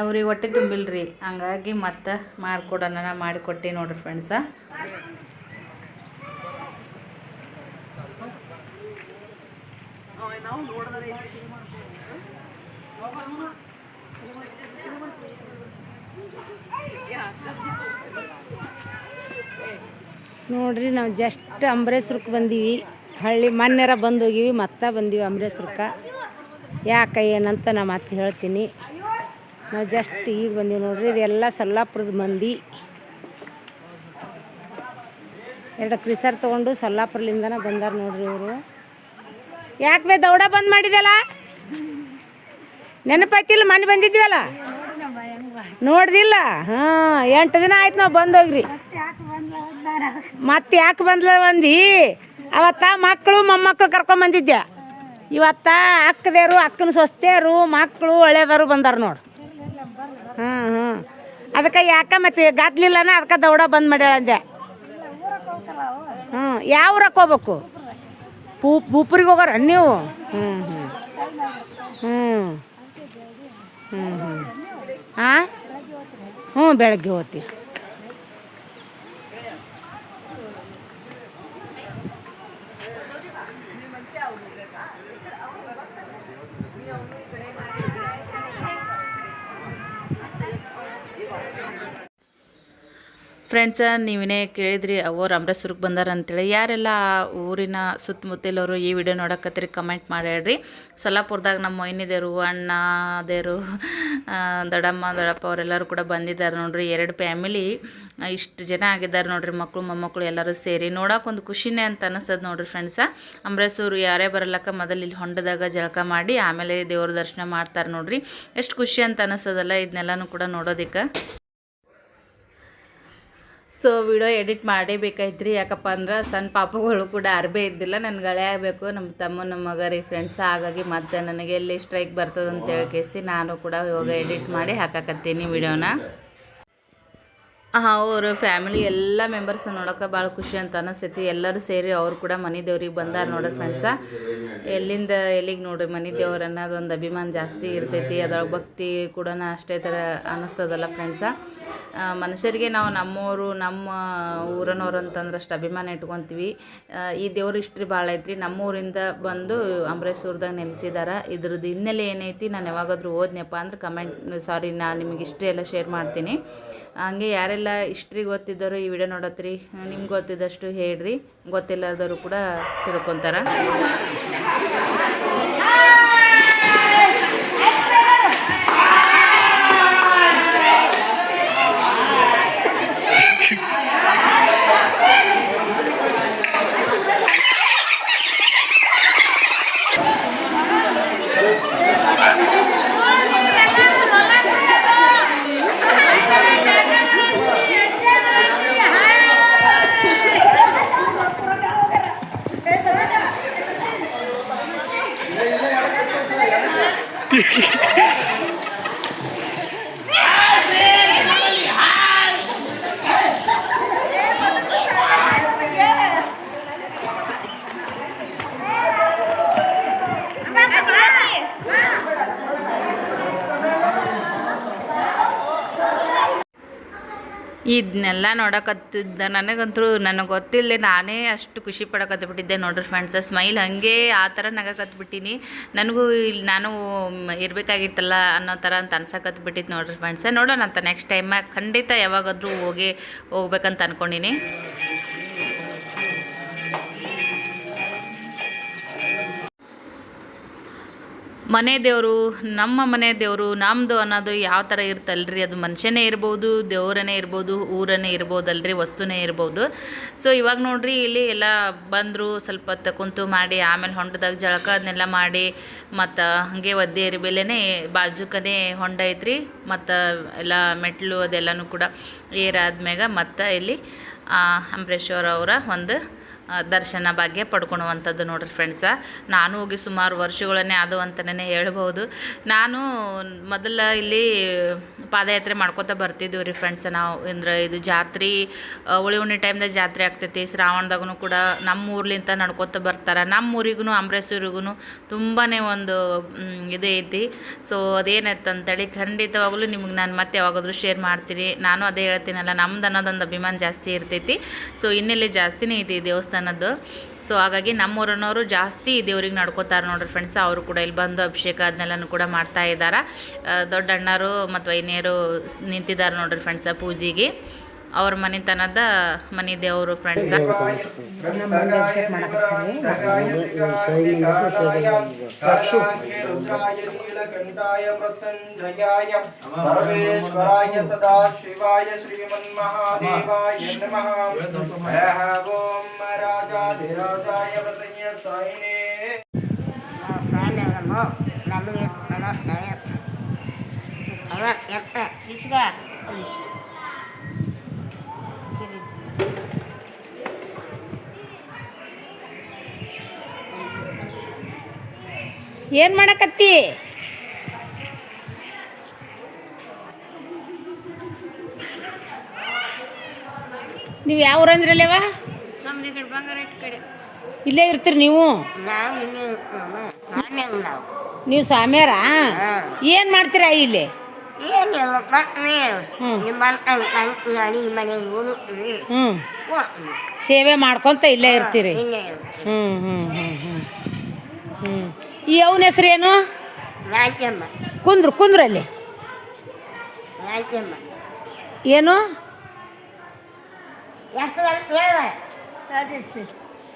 ಅವ್ರಿಗೆ ಹೊಟ್ಟೆ ತುಂಬಿಲ್ರಿ. ಹಂಗಾಗಿ ಮತ್ತೆ ಮಾಡಿಕೊಡೋಣ ಮಾಡಿಕೊಟ್ಟಿ ನೋಡ್ರಿ ಫ್ರೆಂಡ್ಸ ನೋಡ್ರಿ, ನಾವು ಜಸ್ಟ್ ಅಂಬರೇಶ್ವರಕ್ಕೆ ಬಂದೀವಿ. ಹಳ್ಳಿ ಮೊನ್ನೆರ ಬಂದು ಹೋಗಿವಿ ಮತ್ತೆ ಬಂದೀವಿ ಅಂಬರೇಶ್ವರಕ್ಕೆ. ಯಾಕೆ ಏನಂತ ನಾ ಮತ್ತೆ ಹೇಳ್ತೀನಿ. ನಾವು ಜಸ್ಟ್ ಈಗ ಬಂದೀವಿ ನೋಡ್ರಿ, ಇದೆಲ್ಲ ಸೊಲ್ಲಾಪುರದ ಮಂದಿ. ಎರಡು ಕ್ರಿಸರ್ ತೊಗೊಂಡು ಸೊಲ್ಲಾಪುರಲಿಂದನ ಬಂದಾರ ನೋಡ್ರಿ ಇವರು. ಯಾಕೆ ಬೇ ದೌಡ ಬಂದ್ ಮಾಡಿದೆಲ್ಲ ನೆನಪಾಯ್ತಿಲ್ಲ, ಮನೆ ಬಂದಿದ್ವಲ್ಲ ನೋಡ್ದಿಲ್ಲ? ಹಾಂ, ಎಂಟು ದಿನ ಆಯ್ತು ನಾವು ಬಂದೋಗ್ರಿ. ಮತ್ತೆ ಯಾಕೆ ಬಂದ್ಲ ಬಂದು ಅವತ್ತ ಮಕ್ಕಳು ಮೊಮ್ಮಕ್ಕಳು ಕರ್ಕೊಂಬಂದಿದ್ದೆ ಇವತ್ತ ಅಕ್ಕದೇರು, ಅಕ್ಕನ ಸೊಸ್ತೆಯರು ಮಕ್ಕಳು ಒಳ್ಳೆಯದವರು ಬಂದಾರ ನೋಡು. ಹ್ಞೂ ಹ್ಞೂ ಅದಕ್ಕೆ ಯಾಕೆ ಮತ್ತೆ ಗದ್ಲಿಲ್ಲನ ಅದಕ್ಕೆ ದೌಡ ಬಂದ್ ಮಾಡ್ಯಾಳಂದೆ ಹ್ಞೂ ಯಾವ ಊರಕ್ಕೆ ಹೋಗ್ಬೇಕು? ಪೂ ಹೋಗೋರ ನೀವು? ಹ್ಞೂ ಹ್ಞೂ ಹ್ಞೂ ಹ್ಞೂ ಹ್ಞೂ ಹಾಂ ಹ್ಞೂ ಬೆಳಗ್ಗೆ ಹೋಗ್ತೀವಿ. ಫ್ರೆಂಡ್ಸ ನೀವೇ ಕೇಳಿದ್ರಿ ಅವ್ರು ಅಮೃತಸರಕ್ಕೆ ಬಂದಾರ ಅಂತೇಳಿ. ಯಾರೆಲ್ಲ ಊರಿನ ಸುತ್ತಮುತ್ತಲವರು ಈ ವಿಡಿಯೋ ನೋಡಕತ್ತೀರಿ ಕಮೆಂಟ್ ಮಾಡಿ ಹೇಳ್ರಿ. ಸೊಲ್ಲಾಪುರದಾಗ ನಮ್ಮ ಮೊಯ್ನಿದೇರು ಅಣ್ಣ ದೇರು ದೊಡ್ಡಮ್ಮ, ದೊಡ್ಡಪ್ಪ ಅವರೆಲ್ಲರೂ ಕೂಡ ಬಂದಿದ್ದಾರೆ ನೋಡ್ರಿ. ಎರಡು ಫ್ಯಾಮಿಲಿ ಇಷ್ಟು ಜನ ಆಗಿದ್ದಾರೆ ನೋಡ್ರಿ ಮಕ್ಕಳು ಮೊಮ್ಮಕ್ಕಳು ಎಲ್ಲರೂ ಸೇರಿ. ನೋಡಕ್ಕೆ ಒಂದು ಖುಷಿನೇ ಅಂತ ಅನಿಸ್ತದೆ ನೋಡ್ರಿ ಫ್ರೆಂಡ್ಸ ಅಮೃತಸೂರು ಯಾರೇ ಬರಲಕ್ಕ, ಮೊದಲು ಇಲ್ಲಿ ಹೊಂಡದಾಗ ಜಳಕ ಮಾಡಿ, ಆಮೇಲೆ ದೇವ್ರ ದರ್ಶನ ಮಾಡ್ತಾರೆ ನೋಡ್ರಿ. ಎಷ್ಟು ಖುಷಿ ಅಂತ ಅನಿಸ್ತದಲ್ಲ ಇದನ್ನೆಲ್ಲನೂ ಕೂಡ ನೋಡೋದಕ್ಕೆ. ಸೊ ವಿಡಿಯೋ ಎಡಿಟ್ ಮಾಡೇಬೇಕಾಯ್ತು ಯಾಕಪ್ಪ ಅಂದ್ರೆ ಸಣ್ಣ ಪಾಪಗಳು ಕೂಡ ಅರ್ಬೆ ಇದ್ದಿಲ್ಲ. ನನ್ನ ಗಳೇ ಆಗಬೇಕು. ನಮ್ಮ ತಮ್ಮ ನಮ್ಮ ಮಗ ಫ್ರೆಂಡ್ಸ್ ಹಾಗಾಗಿ ಮತ್ತೆ ನನಗೆ ಎಲ್ಲಿ ಸ್ಟ್ರೈಕ್ ಬರ್ತದಂತ ಹೇಳ್ಕೇಸಿ ಕೇಸಿ ನಾನು ಕೂಡ ಇವಾಗ ಎಡಿಟ್ ಮಾಡಿ ಹಾಕಾಕತ್ತೀನಿ ವಿಡಿಯೋನ ಅವರು ಫ್ಯಾಮಿಲಿ ಎಲ್ಲ ಮೆಂಬರ್ಸ್ ನೋಡೋಕೆ ಭಾಳ ಖುಷಿ ಅಂತ ಅನಿಸ್ತೈತಿ. ಎಲ್ಲರೂ ಸೇರಿ ಅವ್ರು ಕೂಡ ಮನೆ ದೇವ್ರಿಗೆ ಬಂದಾರ ನೋಡ್ರಿ ಫ್ರೆಂಡ್ಸ ಎಲ್ಲಿಂದ ಎಲ್ಲಿಗೆ ನೋಡ್ರಿ ಮನೆ ದೇವ್ರು ಅನ್ನೋದೊಂದು ಅಭಿಮಾನ ಜಾಸ್ತಿ ಇರ್ತೈತಿ. ಅದ್ರೊಳಗೆ ಭಕ್ತಿ ಕೂಡ ಅಷ್ಟೇ ಥರ ಅನ್ನಿಸ್ತದಲ್ಲ ಫ್ರೆಂಡ್ಸ ಮನುಷ್ಯರಿಗೆ ನಾವು ನಮ್ಮವರು ನಮ್ಮ ಊರನವ್ರು ಅಂತಂದ್ರೆ ಅಷ್ಟು ಅಭಿಮಾನ ಇಟ್ಕೊತೀವಿ. ಈ ದೇವ್ರ ಇಷ್ಟ್ರಿ ಭಾಳ ಐತ್ರಿ. ನಮ್ಮೂರಿಂದ ಬಂದು ಅಮರೇಶ್ವರದಾಗ ನೆಲೆಸಿದಾರ. ಇದ್ರದ್ದು ಹಿನ್ನೆಲೆ ಏನೈತಿ ನಾನು ಯಾವಾಗಾದ್ರೂ ಓದ್ನಪ್ಪ ಅಂದ್ರೆ ಕಮೆಂಟ್ ಸಾರಿ ನಾನು ನಿಮಗೆ ಹಿಸ್ಟ್ರಿ ಎಲ್ಲ ಶೇರ್ ಮಾಡ್ತೀನಿ. ಹಂಗೆ ಯಾರೆಲ್ಲ ಹಿಸ್ಟ್ರಿ ಗೊತ್ತಿದ್ದವರು ಈ ವಿಡಿಯೋ ನೋಡತ್ರಿ. ನಿಮ್ಗೆ ಗೊತ್ತಿದ್ದಷ್ಟು ಹೇಳ್ರಿ. ಗೊತ್ತಿಲ್ಲದವರು ಕೂಡ ತಿಳ್ಕೊತಾರ. ಇದನ್ನೆಲ್ಲ ನೋಡಕತ್ತಿದ್ದ ನನಗಂತೂ ನನಗೆ ಗೊತ್ತಿಲ್ಲದೆ ನಾನೇ ಅಷ್ಟು ಖುಷಿ ಪಡಕತ್ಬಿಟ್ಟಿದ್ದೆ ನೋಡ್ರಿ ಫ್ರೆಂಡ್ಸ್ ಸ್ಮೈಲ್ ಹಾಗೆ ಆ ಥರ ನಗಕತ್ಬಿಟ್ಟಿನಿ ನನಗೂ ಇಲ್ಲಿ ನಾನು ಇರಬೇಕಾಗಿತ್ತಲ್ಲ ಅನ್ನೋ ಥರ ಅಂತ ಅನ್ಸಕತ್ಬಿಟ್ಟಿತ್ತು ನೋಡ್ರಿ ಫ್ರೆಂಡ್ಸ್ ನೋಡೋಣ ಅಂತ ನೆಕ್ಸ್ಟ್ ಟೈಮ್ ಖಂಡಿತ ಯಾವಾಗಾದರೂ ಹೋಗಿ ಹೋಗ್ಬೇಕಂತ ಅನ್ಕೊಂಡಿನಿ. ಮನೆ ದೇವರು ನಮ್ಮ ಮನೆ ದೇವರು ನಮ್ಮದು ಅನ್ನೋದು ಯಾವ ಥರ ಇರ್ತಲ್ರಿ ಅದು ಮನುಷ್ಯನೇ ಇರ್ಬೋದು ದೇವರನೇ ಇರ್ಬೋದು ಊರನೇ ಇರ್ಬೋದಲ್ರಿ ವಸ್ತುನೇ ಇರ್ಬೋದು. ಸೊ ಇವಾಗ ನೋಡಿರಿ ಇಲ್ಲಿ ಎಲ್ಲ ಬಂದರು ಸ್ವಲ್ಪ ಹೊತ್ತು ಮಾಡಿ ಆಮೇಲೆ ಹೊಂಡದಾಗ ಜಳಕ ಅದನ್ನೆಲ್ಲ ಮಾಡಿ ಮತ್ತು ಹಾಗೆ ಒದ್ದೆ ಇರಬೇಲೇ ಬಾಜುಕನೇ ಹೊಂಡ ಐತ್ರಿ. ಮತ್ತು ಎಲ್ಲ ಮೆಟ್ಲು ಅದೆಲ್ಲನೂ ಕೂಡ ಏರಾದ್ಮ್ಯಾಗ ಮತ್ತು ಇಲ್ಲಿ ಆ, ಅಂಬರೀಶ್ವರ ಅವರ ಒಂದು ದರ್ಶನ ಭಾಗ್ಯ ಪಡ್ಕೊಳುವಂಥದ್ದು ನೋಡ್ರಿ ಫ್ರೆಂಡ್ಸ ನಾನು ಹೋಗಿ ಸುಮಾರು ವರ್ಷಗಳನ್ನೇ ಅದು ಅಂತಲೇ ಹೇಳ್ಬೋದು ನಾನು ಮೊದಲ ಇಲ್ಲಿ ಪಾದಯಾತ್ರೆ ಮಾಡ್ಕೊತ ಬರ್ತಿದ್ದೀವಿ ರೀ ಫ್ರೆಂಡ್ಸ್ ನಾವು ಅಂದ್ರೆ ಇದು ಜಾತ್ರೆ ಉಳಿ ಹುಣ್ಣಿ ಟೈಮ್ದಾಗ ಜಾತ್ರೆ ಆಗ್ತೈತಿ. ಶ್ರಾವಣದಾಗೂ ಕೂಡ ನಮ್ಮ ಊರ್ಲಿಂತ ನಡ್ಕೊತ ಬರ್ತಾರೆ. ನಮ್ಮ ಊರಿಗೂ ಅಮರೇಶ್ವರಿಗೂ ತುಂಬಾ ಒಂದು ಇದು ಐತಿ. ಸೊ ಅದೇನಾಯ್ತು ಅಂತೇಳಿ ಖಂಡಿತವಾಗಲೂ ನಿಮ್ಗೆ ನಾನು ಮತ್ತೆ ಯಾವಾಗಾದರೂ ಶೇರ್ ಮಾಡ್ತೀನಿ. ನಾನು ಅದೇ ಹೇಳ್ತೀನಲ್ಲ ನಮ್ದು ಅನ್ನೋದೊಂದು ಅಭಿಮಾನ ಜಾಸ್ತಿ ಇರ್ತೈತಿ. ಸೊ ಇನ್ನೆಲ್ಲಿ ಜಾಸ್ತಿನೇ ಐತಿ ಈ ದೇವಸ್ಥಾನದ್ದು ಸೊ ಹಾಗಾಗಿ ನಮ್ಮೂರನ್ನೋರು ಜಾಸ್ತಿ ದೇವ್ರಿಗೆ ನಡ್ಕೋತಾರೆ ನೋಡ್ರಿ ಫ್ರೆಂಡ್ಸ್ ಅವರು ಕೂಡ ಇಲ್ಲಿ ಬಂದು ಅಭಿಷೇಕ ಅದನ್ನೆಲ್ಲನೂ ಕೂಡ ಮಾಡ್ತಾ ಇದ್ದಾರೆ. ದೊಡ್ಡ ಅಣ್ಣರು ಮತ್ತು ವೈನಿಯರು ನಿಂತಿದ್ದಾರೆ ನೋಡ್ರಿ ಫ್ರೆಂಡ್ಸ ಪೂಜೆಗೆ. ಅವ್ರ ಮನೆತನದ ಮನೆ ದೇವರು ಫ್ರೆಂಡ್ಸ रुद्राय सर्वेश्वराय सदा शिवाय श्रीमन्महादेवाय नमः ॐ राजाधिराजाय वसय सायिने ಏನು ಮಾಡಕತ್ತಿ? ನೀವು ಯಾವ ಊರಂದ್ರಲ್ಲೇವ ಇಲ್ಲೇ ಇರ್ತೀರಿ ನೀವು? ನೀವು ಸ್ವಾಮ್ಯಾರ? ಏನು ಮಾಡ್ತೀರಾ ಇಲ್ಲಿ? ಸೇವೆ ಮಾಡ್ಕೊಂತ ಇಲ್ಲೇ ಇರ್ತೀರಿ. ಹ್ಞೂ ಹ್ಞೂ ಹ್ಞೂ ಹ್ಞೂ ಹ್ಞೂ ಈ ಅವನ ಹೆಸ್ರೇನು ಕುಂದ್ರು ಕುಂದ್ರಲ್ಲಿ. ಏನು?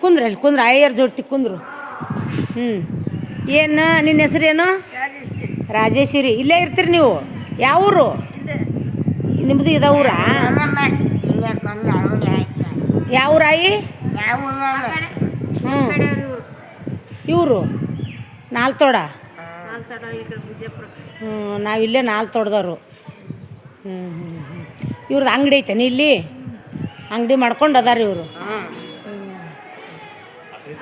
ಕುಂದ್ರಲ್ಲಿ ಕುಂದ್ರ ಅಯ್ಯರ್ ಜೋಡ್ತಿ ಕುಂದ್ರು. ಹ್ಞೂ ಏನು ನಿನ್ನ ಹೆಸ್ರೇನು ರಾಜೇಶ್ವರಿ ಇಲ್ಲೇ ಇರ್ತೀರಿ ನೀವು. ಯಾವ ಊರು ನಿಮ್ಮದು ಇದ ಊರಾ? ಯಾವ ಊರಾಯಿ? ಹ್ಞೂ ಇವರು? ನಾಲ್ತೋಡ? ಹ್ಞೂ ನಾವಿಲ್ಲೇ ನಾಲ್ಕು ತೊಡ್ದವ್ರು ಹ್ಞೂ ಹ್ಞೂ ಹ್ಞೂ ಇವ್ರದ್ದು ಅಂಗಡಿ ಐತೇನೆ ಇಲ್ಲಿ? ಅಂಗಡಿ ಮಾಡ್ಕೊಂಡು ಅದಾರ ಇವರು.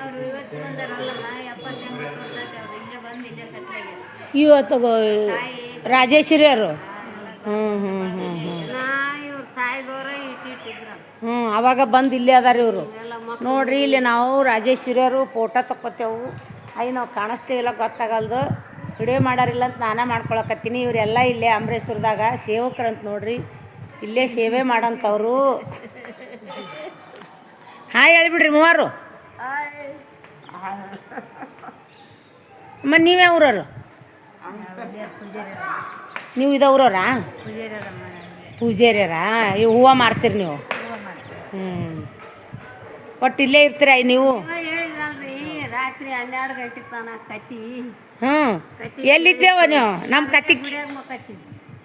ಅವ್ರು ಇವತ್ತು ರಾಜೇಶ್ವರಿಯರು ಹ್ಞೂ ಹ್ಞೂ ಹ್ಞೂ ಹ್ಞೂ ನಾ ಇವ್ರ ತಾಯಿದವ್ರ ಹ್ಞೂ ಅವಾಗ ಬಂದು ಇಲ್ಲೇ ಅದಾರ ಇವರು. ನೋಡ್ರಿ ಇಲ್ಲಿ ನಾವು ರಾಜೇಶ್ವರಿಯರು ಫೋಟೋ ತಕ್ಕೋತೇವು ಅಯ್ಯ, ನಾವು ಕಾಣಿಸ್ತೀವಿಲ್ಲ ಗೊತ್ತಾಗಲ್ದು. ವಿಡಿಯೋ ಮಾಡಾರಿಲ್ಲ ಅಂತ ನಾನೇ ಮಾಡ್ಕೊಳಕತ್ತೀನಿ. ಇವರೆಲ್ಲ ಇಲ್ಲೇ ಅಮರೇಶ್ವರದಾಗ ಸೇವಕರಂತ ನೋಡ್ರಿ. ಇಲ್ಲೇ ಸೇವೆ ಮಾಡೋಂಥವ್ರು. ಹಾಂ ಹೇಳ್ಬಿಡ್ರಿ ಮೂವರು. ಅಮ್ಮ, ನೀವೇ ಊರವರು? ನೀವು ಇದ ಊರವ್ರಾ? ಪೂಜಾರ್ಯಾರಾ ಈ ಹೂವು ಮಾರ್ತೀರಿ ನೀವು. ಹ್ಞೂ ಒಟ್ಟು ಇಲ್ಲೇ ಇರ್ತೀರ, ನೀವು? ಹನ್ನೆರಡು ಗಂಟೆ ತನಕ ಕತ್ತಿ ಹ್ಞೂ ಎಲ್ಲಿದ್ದೇವ ನೀವು? ನಮ್ಮ ಕತ್ತಿ.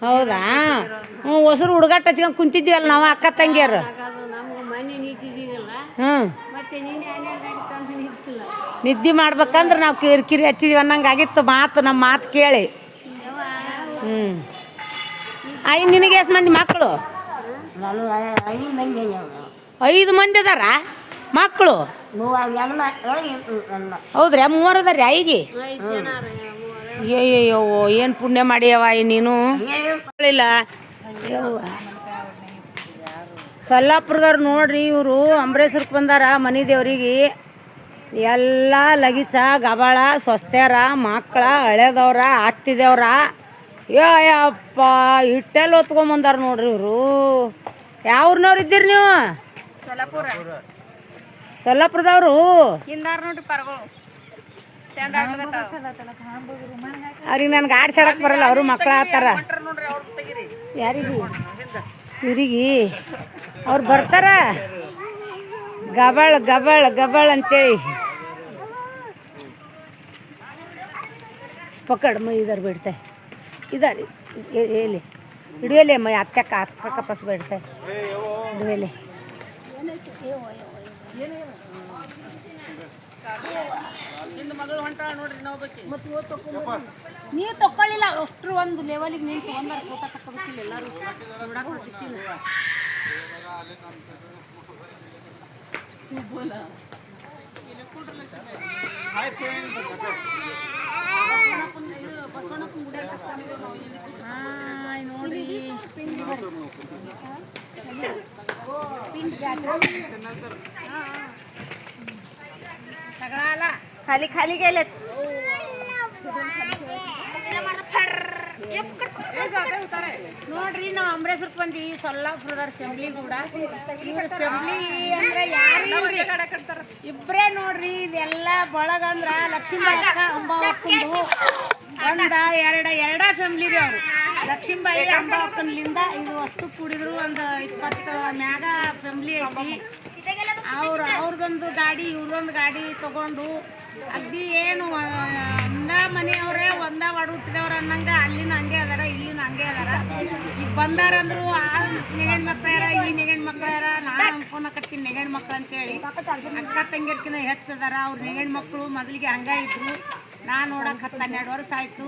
ಹೌದಾ? ಹ್ಞೂ ಹೊಸರು ಹುಡುಗಾಟ ಹಚ್ಕೊಂಡು ಕುಂತಿದ್ದೀವಲ್ಲ ನಾವು ಅಕ್ಕ ತಂಗಿಯರು. ಹಾಗಾದ್ರೆ ನಮ್ಗೆ ಮನೆ ನಿಂತಿದ್ದೀವಲ್ಲ ಹ್ಞೂ ಮತ್ತೆ ನಿನ್ನೆ ಹನ್ನೆರಡು ಗಂಟೆ ತನಕ ನಿಂತಿಲ್ಲ. ನಿದ್ದೆ ಮಾಡ್ಬೇಕಂದ್ರೆ ನಾವು ಕಿರಿ ಕಿರಿ ಅನ್ನಂಗೆ ಆಗಿತ್ತು ಮಾತು ನಮ್ಮ ಮಾತು ಕೇಳಿ. ಹ್ಞೂ ಐ ನಿನಗೆ ಎಷ್ಟು ಮಂದಿ ಮಕ್ಕಳು ಐದು ಮಂದಿ ಅದಾರ? ಮಕ್ಕಳು? ಹೌದ್ರಿ ಮೂವರು ಅದಾರ ಐಗಿ ಅಯ್ಯಯ್ಯೋ ಏನು ಪುಣ್ಯ ಮಾಡಿಯವ ನೀನು? ಸೊಲ್ಲಾಪುರದವ್ರು ನೋಡ್ರಿ ಇವರು ಅಂಬರೇಶ್ವರಕ್ಕೆ ಬಂದಾರ ಮನೆ ದೇವ್ರಿಗೆ. ಎಲ್ಲ ಲಗಿಚ ಗಬಾಳ ಸ್ವಸ್ತ್ಯಾರ ಮಕ್ಕಳ, ಹಳೆದವ್ರ ಹತ್ತಿದೇವ್ರ ಯಪ್ಪ ಇಟ್ಟೆಲ್ಲ ಹೊತ್ಕೊಂಬಂದಾರ ನೋಡ್ರಿ ಇವರು. ಯಾವ್ರನವ್ರು ಇದ್ದೀರಿ ನೀವು? ಸೊಲ್ಲಾಪುರ. ಸೊಲ್ಲಾಪುರದವರು ಹಿಂದಾರ ನೋಡ್ರಿ ಪರ್ಗಳು. ಚಂದ ಅವ್ರಿಗೆ ನನ್ಗೆ ಆಡ್ಸಾಡಕ್ ಬರಲ್ಲ ಅವರು ಮಕ್ಳು ಆತಾರ ಯಾರಿಗೆ? ಇವ್ರಿಗೆ? ಅವ್ರು ಬರ್ತಾರ? ಗಬಳ್ ಗಬಳ್ ಗಬಳ್ ಅಂತೇಳಿ. ಪಕಡ್ ಮೈ ಇದರ್ ಬಿಡ್ತೆ. ಇದಾರಿ ಹೇಳಿ ಹಿಡಿಯಲಿ ಮೈ ಅತ್ತಕ್ಕ ಅಕ್ಕ ಪಸ್ ಬಿಡ್ತೆ. ಹಿಡಿಯಲಿ ನೀವು ತಕೊಳ್ಳಿಲ್ಲ ಅಷ್ಟ್ರು ಒಂದು ಲೆವೆಲಿಗೆ ನಿಂತು ಒಂದರ ಫೋಟೋ ತಗೋಬೇಕಿಲ್ಲ ಎಲ್ಲರೂ. ನೋಡಕ್ಕೆ ಹೋಗ್ತಿಲ್ಲ ನೋಡ್ರಿ. खाली खाली गेलेत ನೋಡ್ರಿ ನಾವು ಅಮರೇಶ್ವರಕ್ಕೆ ಬಂದೀವಿ ಸೊಲ್ಲಾಪುರದವ್ರ ಫ್ಯಾಮ್ಲಿ ಕೂಡ ಇವ್ರ ಫ್ಯಾಮ್ಲಿ ಅಂದ್ರೆ ಯಾರು ಇಲ್ರಿ ಇಬ್ಬರೇ ನೋಡ್ರಿ ಇದೆಲ್ಲ ಬಳಗ ಅಂದ್ರ ಲಕ್ಷ್ಮೀ ಅಕ್ಕ ಅಂಬಾವಕ್ಕಂದು ಒಂದ ಎರಡ ಎರಡ ಫ್ಯಾಮಿಲಿ ರೀ ಅವರು ಲಕ್ಷ್ಮೀಬಾಯಿ ಅಂಬಾಕನ್ಲಿಂದ ಇದು ಅಷ್ಟು ಕೂಡಿದ್ರು ಒಂದು ಇಪ್ಪತ್ತು ಮ್ಯಾಗ ಫ್ಯಾಮಿಲಿ ಐತಿ ಅವ್ರ ಅವ್ರದೊಂದು ಗಾಡಿ ಇವ್ರದೊಂದು ಗಾಡಿ ತಗೊಂಡು ಅಗ್ದಿ ಏನು ಒಂದ ಮನೆಯವರೇ ಒಂದ ಒಡ ಹುಟ್ಟಿದವ್ರ ಅನ್ನಂಗ, ಅಲ್ಲಿನ ಹಂಗೆ ಅದಾರ, ಇಲ್ಲಿನ ಹಂಗೆ ಅದಾರ. ಈಗ ಬಂದಾರಂದ್ರು, ಆ ನೆಗಣ್ ಮಕ್ಳ್ಯಾರ ಈ ನೆಗಣ್ ಮಕ್ಳ್ಯಾರ ನಾನು ಅನ್ಕೊಳಕತ್ತೀನಿ ನೆಗಣ್ ಮಕ್ಳು ಅಂತೇಳಿ. ಅಕ್ಕ ತಂಗಿರ್ಕಿನ ಹೆಚ್ಚದಾರ ಅವ್ರ ನೆಗಣ್ ಮಕ್ಕಳು ಮೊದಲಿಗೆ ಹಂಗ ಇದ್ರು. ನಾ ನೋಡಕ್ಕೆ ಹತ್ತು ಹನ್ನೆರಡು ವರ್ಷ ಆಯಿತು.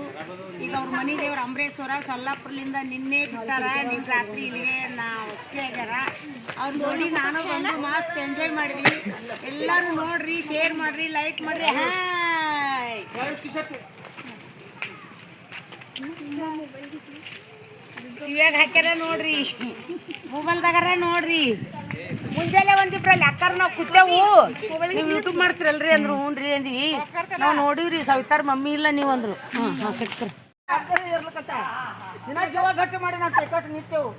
ಈಗ ಅವ್ರ ಮನೆ ದೇವ್ರ ಅಂಬರೇಶ್ವರ, ಸೊಲ್ಲಾಪುರಲಿಂದ ನಿನ್ನೆ ಬಿಟ್ಟಾರ. ನಿನ್ನ ರಾತ್ರಿ ಇಲ್ಲಿಗೆ ನಾ ಹೊಸ್ತಿ ಆಗ್ಯಾರ. ಅವ್ರು ನೋಡಿ ನಾನು ಬಂದು ಮಸ್ತ್ ಎಂಜಾಯ್ ಮಾಡಿದ್ವಿ. ಎಲ್ಲರೂ ನೋಡ್ರಿ ಶೇರ್ ಮಾಡ್ರಿ ಲೈಕ್ ಮಾಡ್ರಿ. ಹಾಯ್ ಕಿವ್ಯಾಗ ಹಾಕ್ಯಾರ ನೋಡ್ರಿ. ಮೊಬೈಲ್ದಾಗಾರ ನೋಡ್ರಿ. ಮುಂಜಾನೆ ಒಂದಿಬ್ರಲ್ಲಿ ಅಕ್ಕಾರ ನಾವು ಕೂತೇವು. ನೀವು ಯೂಟ್ಯೂಬ್ ಮಾಡ್ತಿರಲ್ರಿ ಅಂದ್ರು ಹ್ಞೂ ರೀ ಅಂದ್ವಿ. ನಾವು ನೋಡಿವ್ರಿ ಸವಿತಾರ ಮಮ್ಮಿ ಇಲ್ಲ ನೀವು ಅಂದ್ರು ಹಾಂ ಹಾಂ ಕಟ್ಕರ ಜೀವ ಗಟ್ಟಿ ಮಾಡಿ ನಾವು ಟೇಕಾಸ್ ನಿಂತೇವು.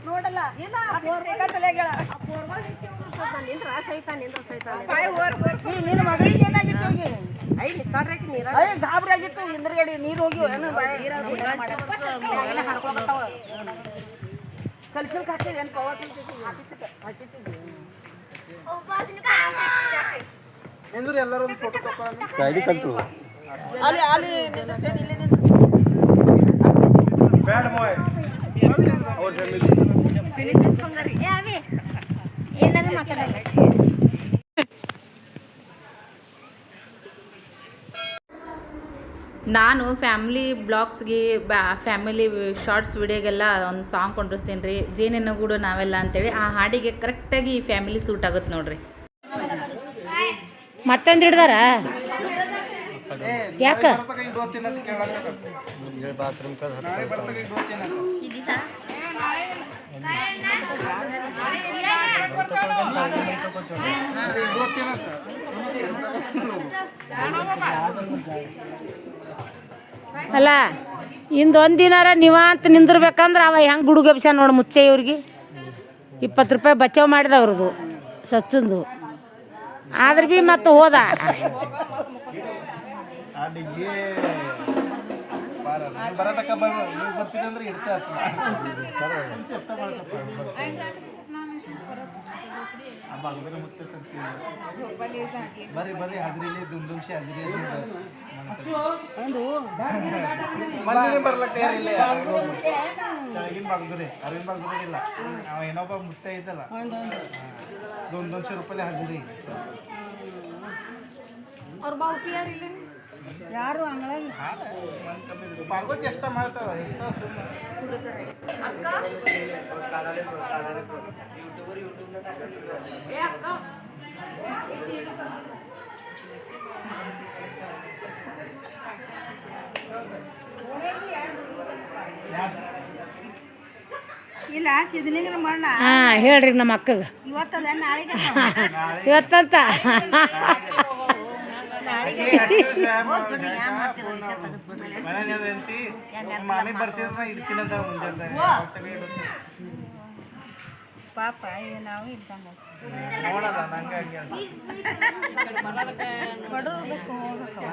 ನಿನ್ನ ಮಗಳಿಗೆ ಏನಾಗಿತ್ತು ಐ ಅಯ್ಯ ಗಾಬರಿ ಆಗಿತ್ತು ಹಿಂದ್ರಗಡೆ ನೀರು ಹೋಗಿ ಏನು ಕಲ್ಸಲ್ ಹಾಕಿದೆ ಏನು ಪವಾಸ ಹಾಕಿತ್ತಿದ್ದೆ ಎಂದ್ರೆ ಎಲ್ಲರೂ ಒಂದು ಫೋಟೋ ತಕೊಳ್ಳೋಣ ಅಲ್ಲಿ ಅಲ್ಲಿ ನಿಂದಿರ್ತೇನೆ ಇಲ್ಲಿ ನಿಂತ ಬ್ಯಾಡ ಮೋಯ್ ಅವ್ರ ಜಮೀನು ಏನಾದ್ರು ಮಾತಾಡಲ್ಲ. ನಾನು ಫ್ಯಾಮಿಲಿ ಬ್ಲಾಗ್ಸ್ಗೆ ಬ್ಯಾ ಫ್ಯಾಮಿಲಿ ಶಾರ್ಟ್ಸ್ ವಿಡಿಯೋಗೆಲ್ಲ ಒಂದು ಸಾಂಗ್ ಕೊಂಡಿಸ್ತೀನಿ ರೀ ಜೇನಿನಗೂಡು ನಾವೆಲ್ಲ ಅಂತೇಳಿ. ಆ ಹಾಡಿಗೆ ಕರೆಕ್ಟಾಗಿ ಈ ಫ್ಯಾಮಿಲಿ ಸೂಟ್ ಆಗುತ್ತೆ ನೋಡ್ರಿ. ಮತ್ತೊಂದು ಹಿಡ್ದಾರ? ಯಾಕ? ಅಲ್ಲ ಇಂದೊಂದು ದಿನಾರ ನಿವಾಂತ ನಿಂದಿರ್ಬೇಕಂದ್ರೆ ಅವ ಹೆಂಗೆ ಗುಡುಗಬ್ಸ ನೋಡಿ ಮುತ್ತೆ ಇವ್ರಿಗೆ ಇಪ್ಪತ್ತು ರೂಪಾಯಿ ಬಚಾವ್ ಮಾಡಿದ ಅವ್ರದ್ದು ಸಚ್ಚಂದು. ಆದ್ರೆ ಭೀ ಮತ್ತೆ ಹೋದ. ಬರತಕ್ಕ ಬರ ನೀವು ಬರ್ತೀನಿ ಅಂದ್ರೆ ಇಷ್ಟ ಬರ್ರಿ ಬರ್ರಿ ಹದ್ರಿಲಿ ದುಂದುಂಶಿ ಹದ್ರಿ ಮಂದಿನೇ ಬರ್ಲಕ್ಕ ಯಾರಿಲ್ಲ ಕೆಳಗಿನ ಬಾಗ್ದುರಿ ಅರವಿಂದ ಬಾಗ್ದುರಿ ಇಲ್ಲ. ಅವ ಏನೊಬ್ಬ ಮುತ್ತೆ ಐತಲ್ಲ. ದುಂದುಂಶಿ ರೂಪಾಯಿ ಹದ್ರಿ ಅವ್ರ ಬಾವುಟಿ ಯಾರು ಮಾಡ್ತಾವ ಸುಮ್ನೆ. ಇಲ್ಲ ಸಿದ್ನಿಂಗನ ಮಣ್ಣ ಹಾಂ ಹೇಳ್ರಿ ನಮ್ಮ ಅಕ್ಕಗೆ. ಇವತ್ತದ ನಾಳೆಗೆ ಇವತ್ತಂತ ಆಕಿ ಹಚ್ಚಿದ್ರೆ ಮನೆಯವ್ರ ಎಂತಿ ಮಾಮಿ ಬರ್ತಿದ್ರ ಇಡ್ತೀನಂತ ಮುಂಜಾನೆ ಪಾಪ ನಾವು ಇದ್ದಂಗ ನೋಡಲ್ಲ ನಂಗೆ.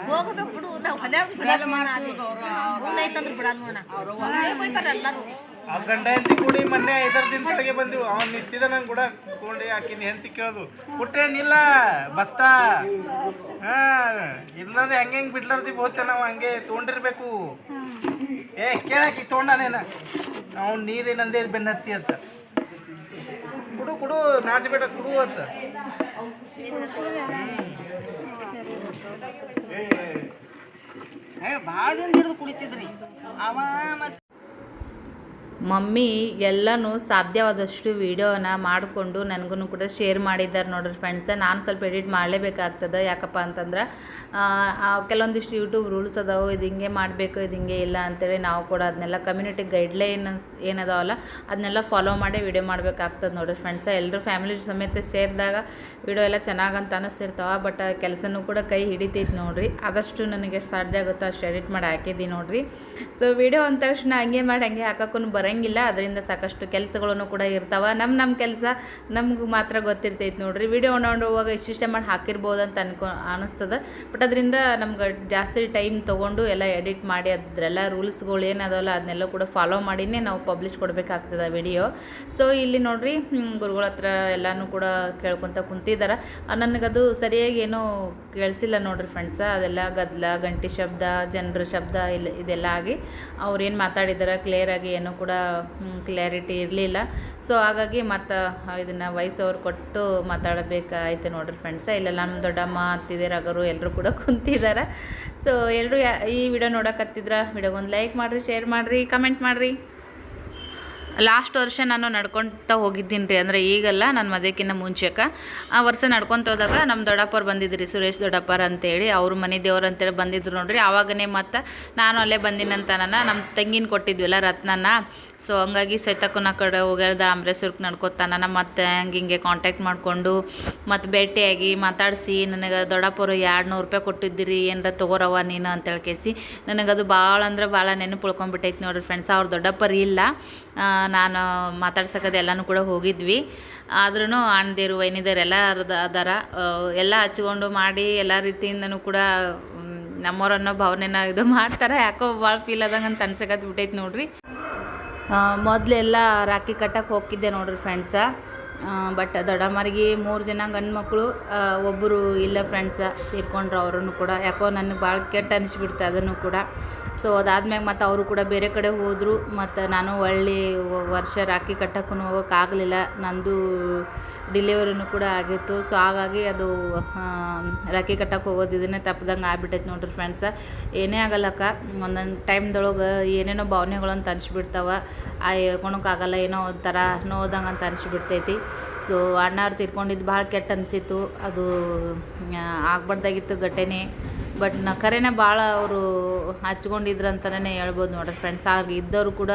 ಹೋಗ್ಬೇಕು ಬಿಡು ನಾವು ಹೊಲ ಐತಂದ್ರೆ ಬಿಡಲ್ಲ ನೋಡ ಎಲ್ಲರೂ. ಆ ಗಂಡ ಹೆಂಡತಿ ಕೂಡಿ ಮೊನ್ನೆ ಐದರ ದಿನ ಕೆಳಗೆ ಬಂದಿವು. ಅವನ್ ನಿಂತಿದ್ದ ನಂಗೆ ಕೂಡ ಕೂಡಿ ಆಕಿನ ಹೆಂಡತಿ ಕೇಳೋದು. ಹುಟ್ಟೇನಿಲ್ಲ ಭತ್ತ. ಹಾ ಇಲ್ಲದ ಹೆಂಗೆ ಹೆಂಗೆ ಬಿಡ್ಲಾರ್ದಿ ಹೋಗ್ತೇವೆ ನಾವು, ಹಂಗೆ ತೊಗೊಂಡಿರ್ಬೇಕು. ಏ, ಕೇಳಾಕಿ ತೊಗೊಂಡಾನೇನ ಅವ್ನು ನೀರೇನಂದೇ ಬೆನ್ನತ್ತಿ ಅಂತ. ಕುಡು ಕುಡು ನಾಚಬೇಡ ಕುಡು ಅಂತ. ಭಾಳ ದಿನ ಹಿಡಿದು ಕುಡಿತಿದ್ರಿ. ಅವ ಮತ್ತೆ ಮಮ್ಮಿ ಎಲ್ಲನೂ ಸಾಧ್ಯವಾದಷ್ಟು ವಿಡಿಯೋನ ಮಾಡಿಕೊಂಡು ನನಗೂ ಕೂಡ ಶೇರ್ ಮಾಡಿದ್ದಾರೆ ನೋಡ್ರಿ ಫ್ರೆಂಡ್ಸ ನಾನು ಸ್ವಲ್ಪ ಎಡಿಟ್ ಮಾಡಲೇಬೇಕಾಗ್ತದೆ. ಯಾಕಪ್ಪ ಅಂತಂದ್ರೆ ಕೆಲವೊಂದಿಷ್ಟು ಯೂಟ್ಯೂಬ್ ರೂಲ್ಸ್ ಅದಾವೆ. ಇದು ಹಿಂಗೆ ಮಾಡಬೇಕು, ಇದು ಹಿಂಗೆ ಇಲ್ಲ ಅಂತೇಳಿ ನಾವು ಕೂಡ ಅದನ್ನೆಲ್ಲ ಕಮ್ಯುನಿಟಿ ಗೈಡ್ಲೈನ್ ಏನದಾವಲ್ಲ ಅದನ್ನೆಲ್ಲ ಫಾಲೋ ಮಾಡಿ ವೀಡಿಯೋ ಮಾಡಬೇಕಾಗ್ತದೆ ನೋಡ್ರಿ ಫ್ರೆಂಡ್ಸ ಎಲ್ಲರೂ ಫ್ಯಾಮಿಲಿ ಸಮೇತ ಸೇರಿದಾಗ ವಿಡಿಯೋ ಎಲ್ಲ ಚೆನ್ನಾಗಂತ ಅನ್ನಿಸ್ತಿರ್ತಾವೆ ಬಟ್ ಕೆಲಸನೂ ಕೂಡ ಕೈ ಹಿಡಿತೈತಿ ನೋಡ್ರಿ. ಆದಷ್ಟು ನನಗೆ ಸಾಧ್ಯ ಆಗುತ್ತೆ ಅಷ್ಟು ಎಡಿಟ್ ಮಾಡಿ ಹಾಕಿದ್ದೀನಿ ನೋಡ್ರಿ. ಸೊ ವಿಡಿಯೋ ಅಂದ ತಕ್ಷಣ ಹಂಗೆ ಮಾಡಿ ಹಂಗೆ ಹಾಕಕ್ಕೂ ಬರಂಗಿಲ್ಲ, ಅದರಿಂದ ಸಾಕಷ್ಟು ಕೆಲಸಗಳನ್ನು ಕೂಡ ಇರ್ತಾವ. ನಮ್ಮ ನಮ್ಮ ಕೆಲಸ ನಮ್ಗೆ ಮಾತ್ರ ಗೊತ್ತಿರ್ತೈತೆ ನೋಡ್ರಿ. ವಿಡಿಯೋ ನೋಡುವಾಗ ಇಷ್ಟಿಷ್ಟೇ ಮಾಡಿ ಹಾಕಿರ್ಬೋದು ಅಂತ ಅನ್ಕೊ, ಅನಿಸ್ತದೆ. ಬಟ್ ಅದರಿಂದ ನಮ್ಗೆ ಜಾಸ್ತಿ ಟೈಮ್ ತೊಗೊಂಡು ಎಲ್ಲ ಎಡಿಟ್ ಮಾಡಿ, ಅದರೆಲ್ಲ ರೂಲ್ಸ್ಗಳು ಏನದಲ್ಲ ಅದನ್ನೆಲ್ಲ ಕೂಡ ಫಾಲೋ ಮಾಡಿನೇ ನಾವು ಪಬ್ಲಿಷ್ ಕೊಡಬೇಕಾಗ್ತದೆ ವಿಡಿಯೋ. ಸೊ ಇಲ್ಲಿ ನೋಡ್ರಿ ಗುರುಗಳ ಹತ್ರ ಎಲ್ಲನೂ ಕೂಡ ಕೇಳ್ಕೊತ ಕುಂತಿದ್ದಾರೆ ನನಗದು ಸರಿಯಾಗಿ ಏನೂ ಕೇಳಿಸಿಲ್ಲ ನೋಡ್ರಿ ಫ್ರೆಂಡ್ಸ, ಅದೆಲ್ಲ ಗದ್ದಲ ಗಂಟಿ ಶಬ್ದ, ಜನರ ಶಬ್ದ ಇಲ್ಲ ಇದೆಲ್ಲ ಆಗಿ ಅವ್ರು ಏನು ಮಾತಾಡಿದಾರೆ ಕ್ಲಿಯರಾಗಿ ಏನೂ ಕೂಡ ಕ್ಲಿಯರಿಟಿ ಇರಲಿಲ್ಲ. ಸೊ ಹಾಗಾಗಿ ಮತ್ತು ಇದನ್ನು ವಯಸ್ಸವ್ರು ಕೊಟ್ಟು ಮಾತಾಡಬೇಕಾಯ್ತು ನೋಡ್ರಿ ಫ್ರೆಂಡ್ಸ ಇಲ್ಲೆಲ್ಲ ನಮ್ಮ ದೊಡ್ಡಮ್ಮ ಅತ್ತಿದೇರಾಗರು ಎಲ್ಲರೂ ಕೂಡ ಕುಂತಿದ್ದಾರೆ ಸೊ ಎಲ್ಲರೂ ಈ ವಿಡಿಯೋ ನೋಡಕತ್ತಿದ್ರ ವಿಡಿಯೋಗೊಂದು ಲೈಕ್ ಮಾಡಿರಿ ಶೇರ್ ಮಾಡಿರಿ ಕಮೆಂಟ್ ಮಾಡಿರಿ. ಲಾಸ್ಟ್ ವರ್ಷ ನಾನು ನಡ್ಕೊತಾ ಹೋಗಿದ್ದೀನಿ ರೀ ಅಂದರೆ ಈಗಲ್ಲ, ನಾನು ಮದುವೆಕ್ಕಿಂತ ಮುಂಚೆಕ. ಆ ವರ್ಷ ಹೋದಾಗ ನಮ್ಮ ದೊಡ್ಡಪ್ಪರು ಬಂದಿದ್ರಿ, ಸುರೇಶ್ ದೊಡ್ಡಪ್ಪರ ಅಂತೇಳಿ. ಅವ್ರ ಮನೆ ದೇವ್ರು ಅಂತೇಳಿ ಬಂದಿದ್ರು ನೋಡಿರಿ. ಆವಾಗನೇ ಮತ್ತು ನಾನು ಅಲ್ಲೇ ಬಂದಿನಂತನ ನಮ್ಮ ತಂಗಿನ ಕೊಟ್ಟಿದ್ವಿಲ್ಲ, ರತ್ನನ. ಸೊ ಹಂಗಾಗಿ ನಾ ಕಡೆ ಹೋಗ್ಯಾರ್ದ ಅಮ್ರೇಶ್ವರ್ಗೆ ನಡ್ಕೊತಾನ ಮತ್ತು ಹಂಗೆ ಹಿಂಗೆ ಕಾಂಟ್ಯಾಕ್ಟ್ ಮಾಡಿಕೊಂಡು ಮತ್ತು ಭೇಟಿಯಾಗಿ ಮಾತಾಡಿಸಿ ನನಗೆ ದೊಡ್ಡಪ್ಪರು ಎರಡು ನೂರು ರೂಪಾಯಿ ಕೊಟ್ಟಿದ್ದೀರಿ ಏನರ ತೊಗೋರವ ನೀನು? ಅಂತೇಳಿ ಕೇಸಿ ನನಗದು ಭಾಳ ಅಂದ್ರೆ ಭಾಳ ನೆನಪು ಉಳ್ಕೊಂಡ್ಬಿಟ್ಟೈತೆ ನೋಡ್ರಿ ಫ್ರೆಂಡ್ಸ್ ಅವ್ರ ದೊಡ್ಡಪ್ಪರು ಇಲ್ಲ. ನಾನು ಮಾತಾಡ್ಸಕ್ಕದು ಎಲ್ಲನೂ ಕೂಡ ಹೋಗಿದ್ವಿ. ಆದ್ರೂ ಅಣ್ಣದೇರು ವೈನಿದೇರು ಎಲ್ಲ ಅದರ. ಎಲ್ಲ ಹಚ್ಕೊಂಡು ಮಾಡಿ ಎಲ್ಲ ರೀತಿಯಿಂದನೂ ಕೂಡ ಮ್, ನಮ್ಮವ್ರನ್ನೋ ಭಾವನೆನ ಇದು ಮಾಡ್ತಾರೆ. ಯಾಕೋ ಭಾಳ ಫೀಲ್ ಆದಂಗೆ ಅಂತ ಅನ್ಸಕತ್ ಬಿಟ್ಟೈತೆ ನೋಡ್ರಿ. ಮೊದಲೆಲ್ಲ ರಾಖಿ ಕಟ್ಟಕ್ಕೆ ಹೋಗಿದ್ದೆ ನೋಡ್ರಿ ಫ್ರೆಂಡ್ಸ ಬಟ್ ದೊಡ್ಡಮ್ಮರಿಗೆ ಮೂರು ಜನ ಗಂಡು ಮಕ್ಕಳು ಒಬ್ಬರು ಇಲ್ಲ ಫ್ರೆಂಡ್ಸ ತೀರ್ಕೊಂಡ್ರು ಅವರನ್ನು ಕೂಡ. ಯಾಕೋ ನನಗೆ ಭಾಳ ಕೆಟ್ಟ ಅನಿಸ್ಬಿಡ್ತು ಅದನ್ನು ಕೂಡ. ಸೊ ಅದಾದ್ಮ್ಯಾಗ ಮತ್ತು ಅವರು ಕೂಡ ಬೇರೆ ಕಡೆ ಹೋದರು. ಮತ್ತು ನಾನು ಒಳ್ಳೆ ವರ್ಷ ರಾಖಿ ಕಟ್ಟಕ್ಕೂ ಹೋಗೋಕ್ಕಾಗಲಿಲ್ಲ ನಂದು ಡಿಲಿವರಿನು ಕೂಡ ಆಗಿತ್ತು. ಸೊ ಹಾಗಾಗಿ ಅದು ರಾಕಿ ಕಟ್ಟಕ್ಕೆ ಹೋಗೋದು ಇದನ್ನೇ ತಪ್ಪದಂಗೆ ಆಗ್ಬಿಟ್ಟೈತೆ ನೋಡ್ರಿ ಫ್ರೆಂಡ್ಸ ಏನೇ ಆಗಲ್ಲಕ್ಕ ಒಂದೊಂದು ಟೈಮ್ದೊಳಗೆ ಏನೇನೋ ಭಾವನೆಗಳು ಅಂತ ಅನ್ಸ್ಬಿಡ್ತಾವ ಆ ಹೇಳ್ಕೊಳಕ್ಕಾಗಲ್ಲ ಏನೋ ಒಂಥರ ನೋದಂಗೆ ಅಂತ ಅನ್ಸ್ಬಿಡ್ತೈತಿ. ಸೊ ಅಣ್ಣವ್ರು ತಿರ್ಕೊಂಡಿದ್ದು ಭಾಳ ಕೆಟ್ಟ ಅನಿಸಿತ್ತು. ಅದು ಆಗ್ಬಾರ್ದಾಗಿತ್ತು ಘಟನೆ ಬಟ್ನ, ಕರೆನೇ ಭಾಳ ಅವರು ಹಚ್ಕೊಂಡಿದ್ರು ಅಂತಲೇ ಹೇಳ್ಬೋದು ನೋಡ್ರಿ ಫ್ರೆಂಡ್ಸ್ ಆಗ ಇದ್ದವರು ಕೂಡ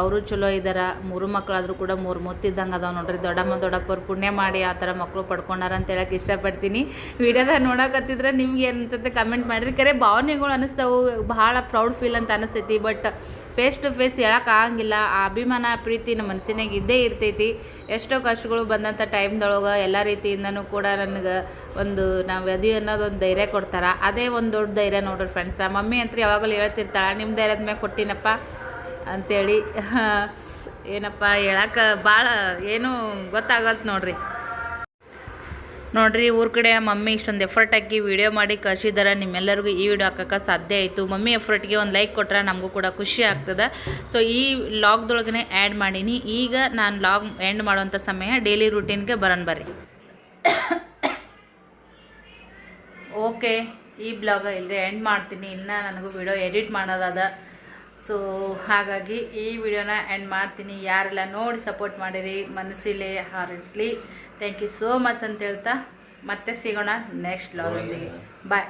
ಅವರು ಚಲೋ ಇದ್ದಾರ ಮೂರು ಮಕ್ಕಳಾದರೂ ಕೂಡ ಮೂರು ಮುತ್ತಿದ್ದಂಗೆ ಅದಾವೆ ನೋಡ್ರಿ. ದೊಡ್ಡಮ್ಮ ದೊಡ್ಡಪ್ಪರು ಪುಣ್ಯ ಮಾಡಿ ಆ ಥರ ಮಕ್ಕಳು ಪಡ್ಕೊಂಡಾರ ಅಂತ ಹೇಳಕ್ಕೆ ಇಷ್ಟಪಡ್ತೀನಿ. ವಿಡಿಯೋದಾಗ ನೋಡಕತ್ತಿದ್ರೆ ನಿಮ್ಗೆ ಏನು ಅನ್ಸುತ್ತೆ ಕಮೆಂಟ್ ಮಾಡಿರಿ. ಕರೆ ಭಾವನೆಗಳು ಅನ್ನಿಸ್ತಾವು ಭಾಳ ಪ್ರೌಡ್ ಫೀಲ್ ಅಂತ ಅನಿಸ್ತೈತಿ. ಬಟ್ ಫೇಸ್ ಟು ಫೇಸ್ ಆಗಂಗಿಲ್ಲ. ಆ ಅಭಿಮಾನ, ಪ್ರೀತಿ ನಮ್ಮ ಮನಸ್ಸಿನಾಗ ಇದ್ದೇ ಇರ್ತೈತಿ. ಎಷ್ಟೋ ಕಷ್ಟಗಳು ಬಂದಂಥ ಟೈಮ್ದೊಳಗೆ ಎಲ್ಲ ರೀತಿಯಿಂದನೂ ಕೂಡ ನನಗೆ ಒಂದು ನಾವು ಅದು ಅನ್ನೋದು ಒಂದು ಧೈರ್ಯ ಕೊಡ್ತಾರೆ. ಅದೇ ಒಂದು ದೊಡ್ಡ ಧೈರ್ಯ ನೋಡ್ರಿ ಫ್ರೆಂಡ್ಸ ಮಮ್ಮಿ ಅಂತ ಯಾವಾಗಲೂ ಹೇಳ್ತಿರ್ತಾಳೆ ನಿಮ್ಮ ಧೈರ್ಯದ ಮೇಲೆ ಕೊಟ್ಟಿನಪ್ಪ ಅಂಥೇಳಿ ಏನಪ್ಪ ಹೇಳಕ್ಕೆ ಭಾಳ ಏನೂ ಗೊತ್ತಾಗಲ್ತು ನೋಡ್ರಿ. ನೋಡ್ರಿ, ಊರ ಕಡೆ ಮಮ್ಮಿ ಇಷ್ಟೊಂದು ಎಫರ್ಟ್ ಹಾಕಿ ವಿಡಿಯೋ ಮಾಡಿ ಕಳಿಸಿದಾರೆ. ನಿಮ್ಮೆಲ್ಲರಿಗೂ ಈ ವಿಡಿಯೋ ಹಾಕಕ್ಕೆ ಸಾಧ್ಯ ಆಯಿತು. ಮಮ್ಮಿ ಎಫರ್ಟ್ಗೆ ಒಂದು ಲೈಕ್ ಕೊಟ್ರೆ ನಮಗೂ ಕೂಡ ಖುಷಿ ಆಗ್ತದೆ. ಸೊ ಈ ಲಾಗ್ದೊಳಗನೆ ಆ್ಯಡ್ ಮಾಡೀನಿ. ಈಗ ನಾನು ಲಾಗ್ ಎಂಡ್ ಮಾಡುವಂಥ ಸಮಯ ಡೈಲಿ ರೂಟೀನ್ಗೆ ಬರನ್ ಬರ್ರಿ. ಓಕೆ ಈ ಬ್ಲಾಗ ಇಲ್ಲದೆ ಎಂಡ್ ಮಾಡ್ತೀನಿ. ಇನ್ನು ನನಗೂ ವಿಡಿಯೋ ಎಡಿಟ್ ಮಾಡೋದಾದ. ಸೊ ಹಾಗಾಗಿ ಈ ವಿಡಿಯೋನ ಎಂಡ್ ಮಾಡ್ತೀನಿ. ಯಾರೆಲ್ಲ ನೋಡಿ ಸಪೋರ್ಟ್ ಮಾಡಿರಿ, ಮನಸ್ಸಿಲೆ ಹಾರಟ್ಲಿ. ಥ್ಯಾಂಕ್ ಯು ಸೋ ಮಚ್ ಅಂತ ಹೇಳ್ತಾ ಮತ್ತೆ ಸಿಗೋಣ ನೆಕ್ಸ್ಟ್ ಲಾಗಲ್ಲಿ ಬಾಯ್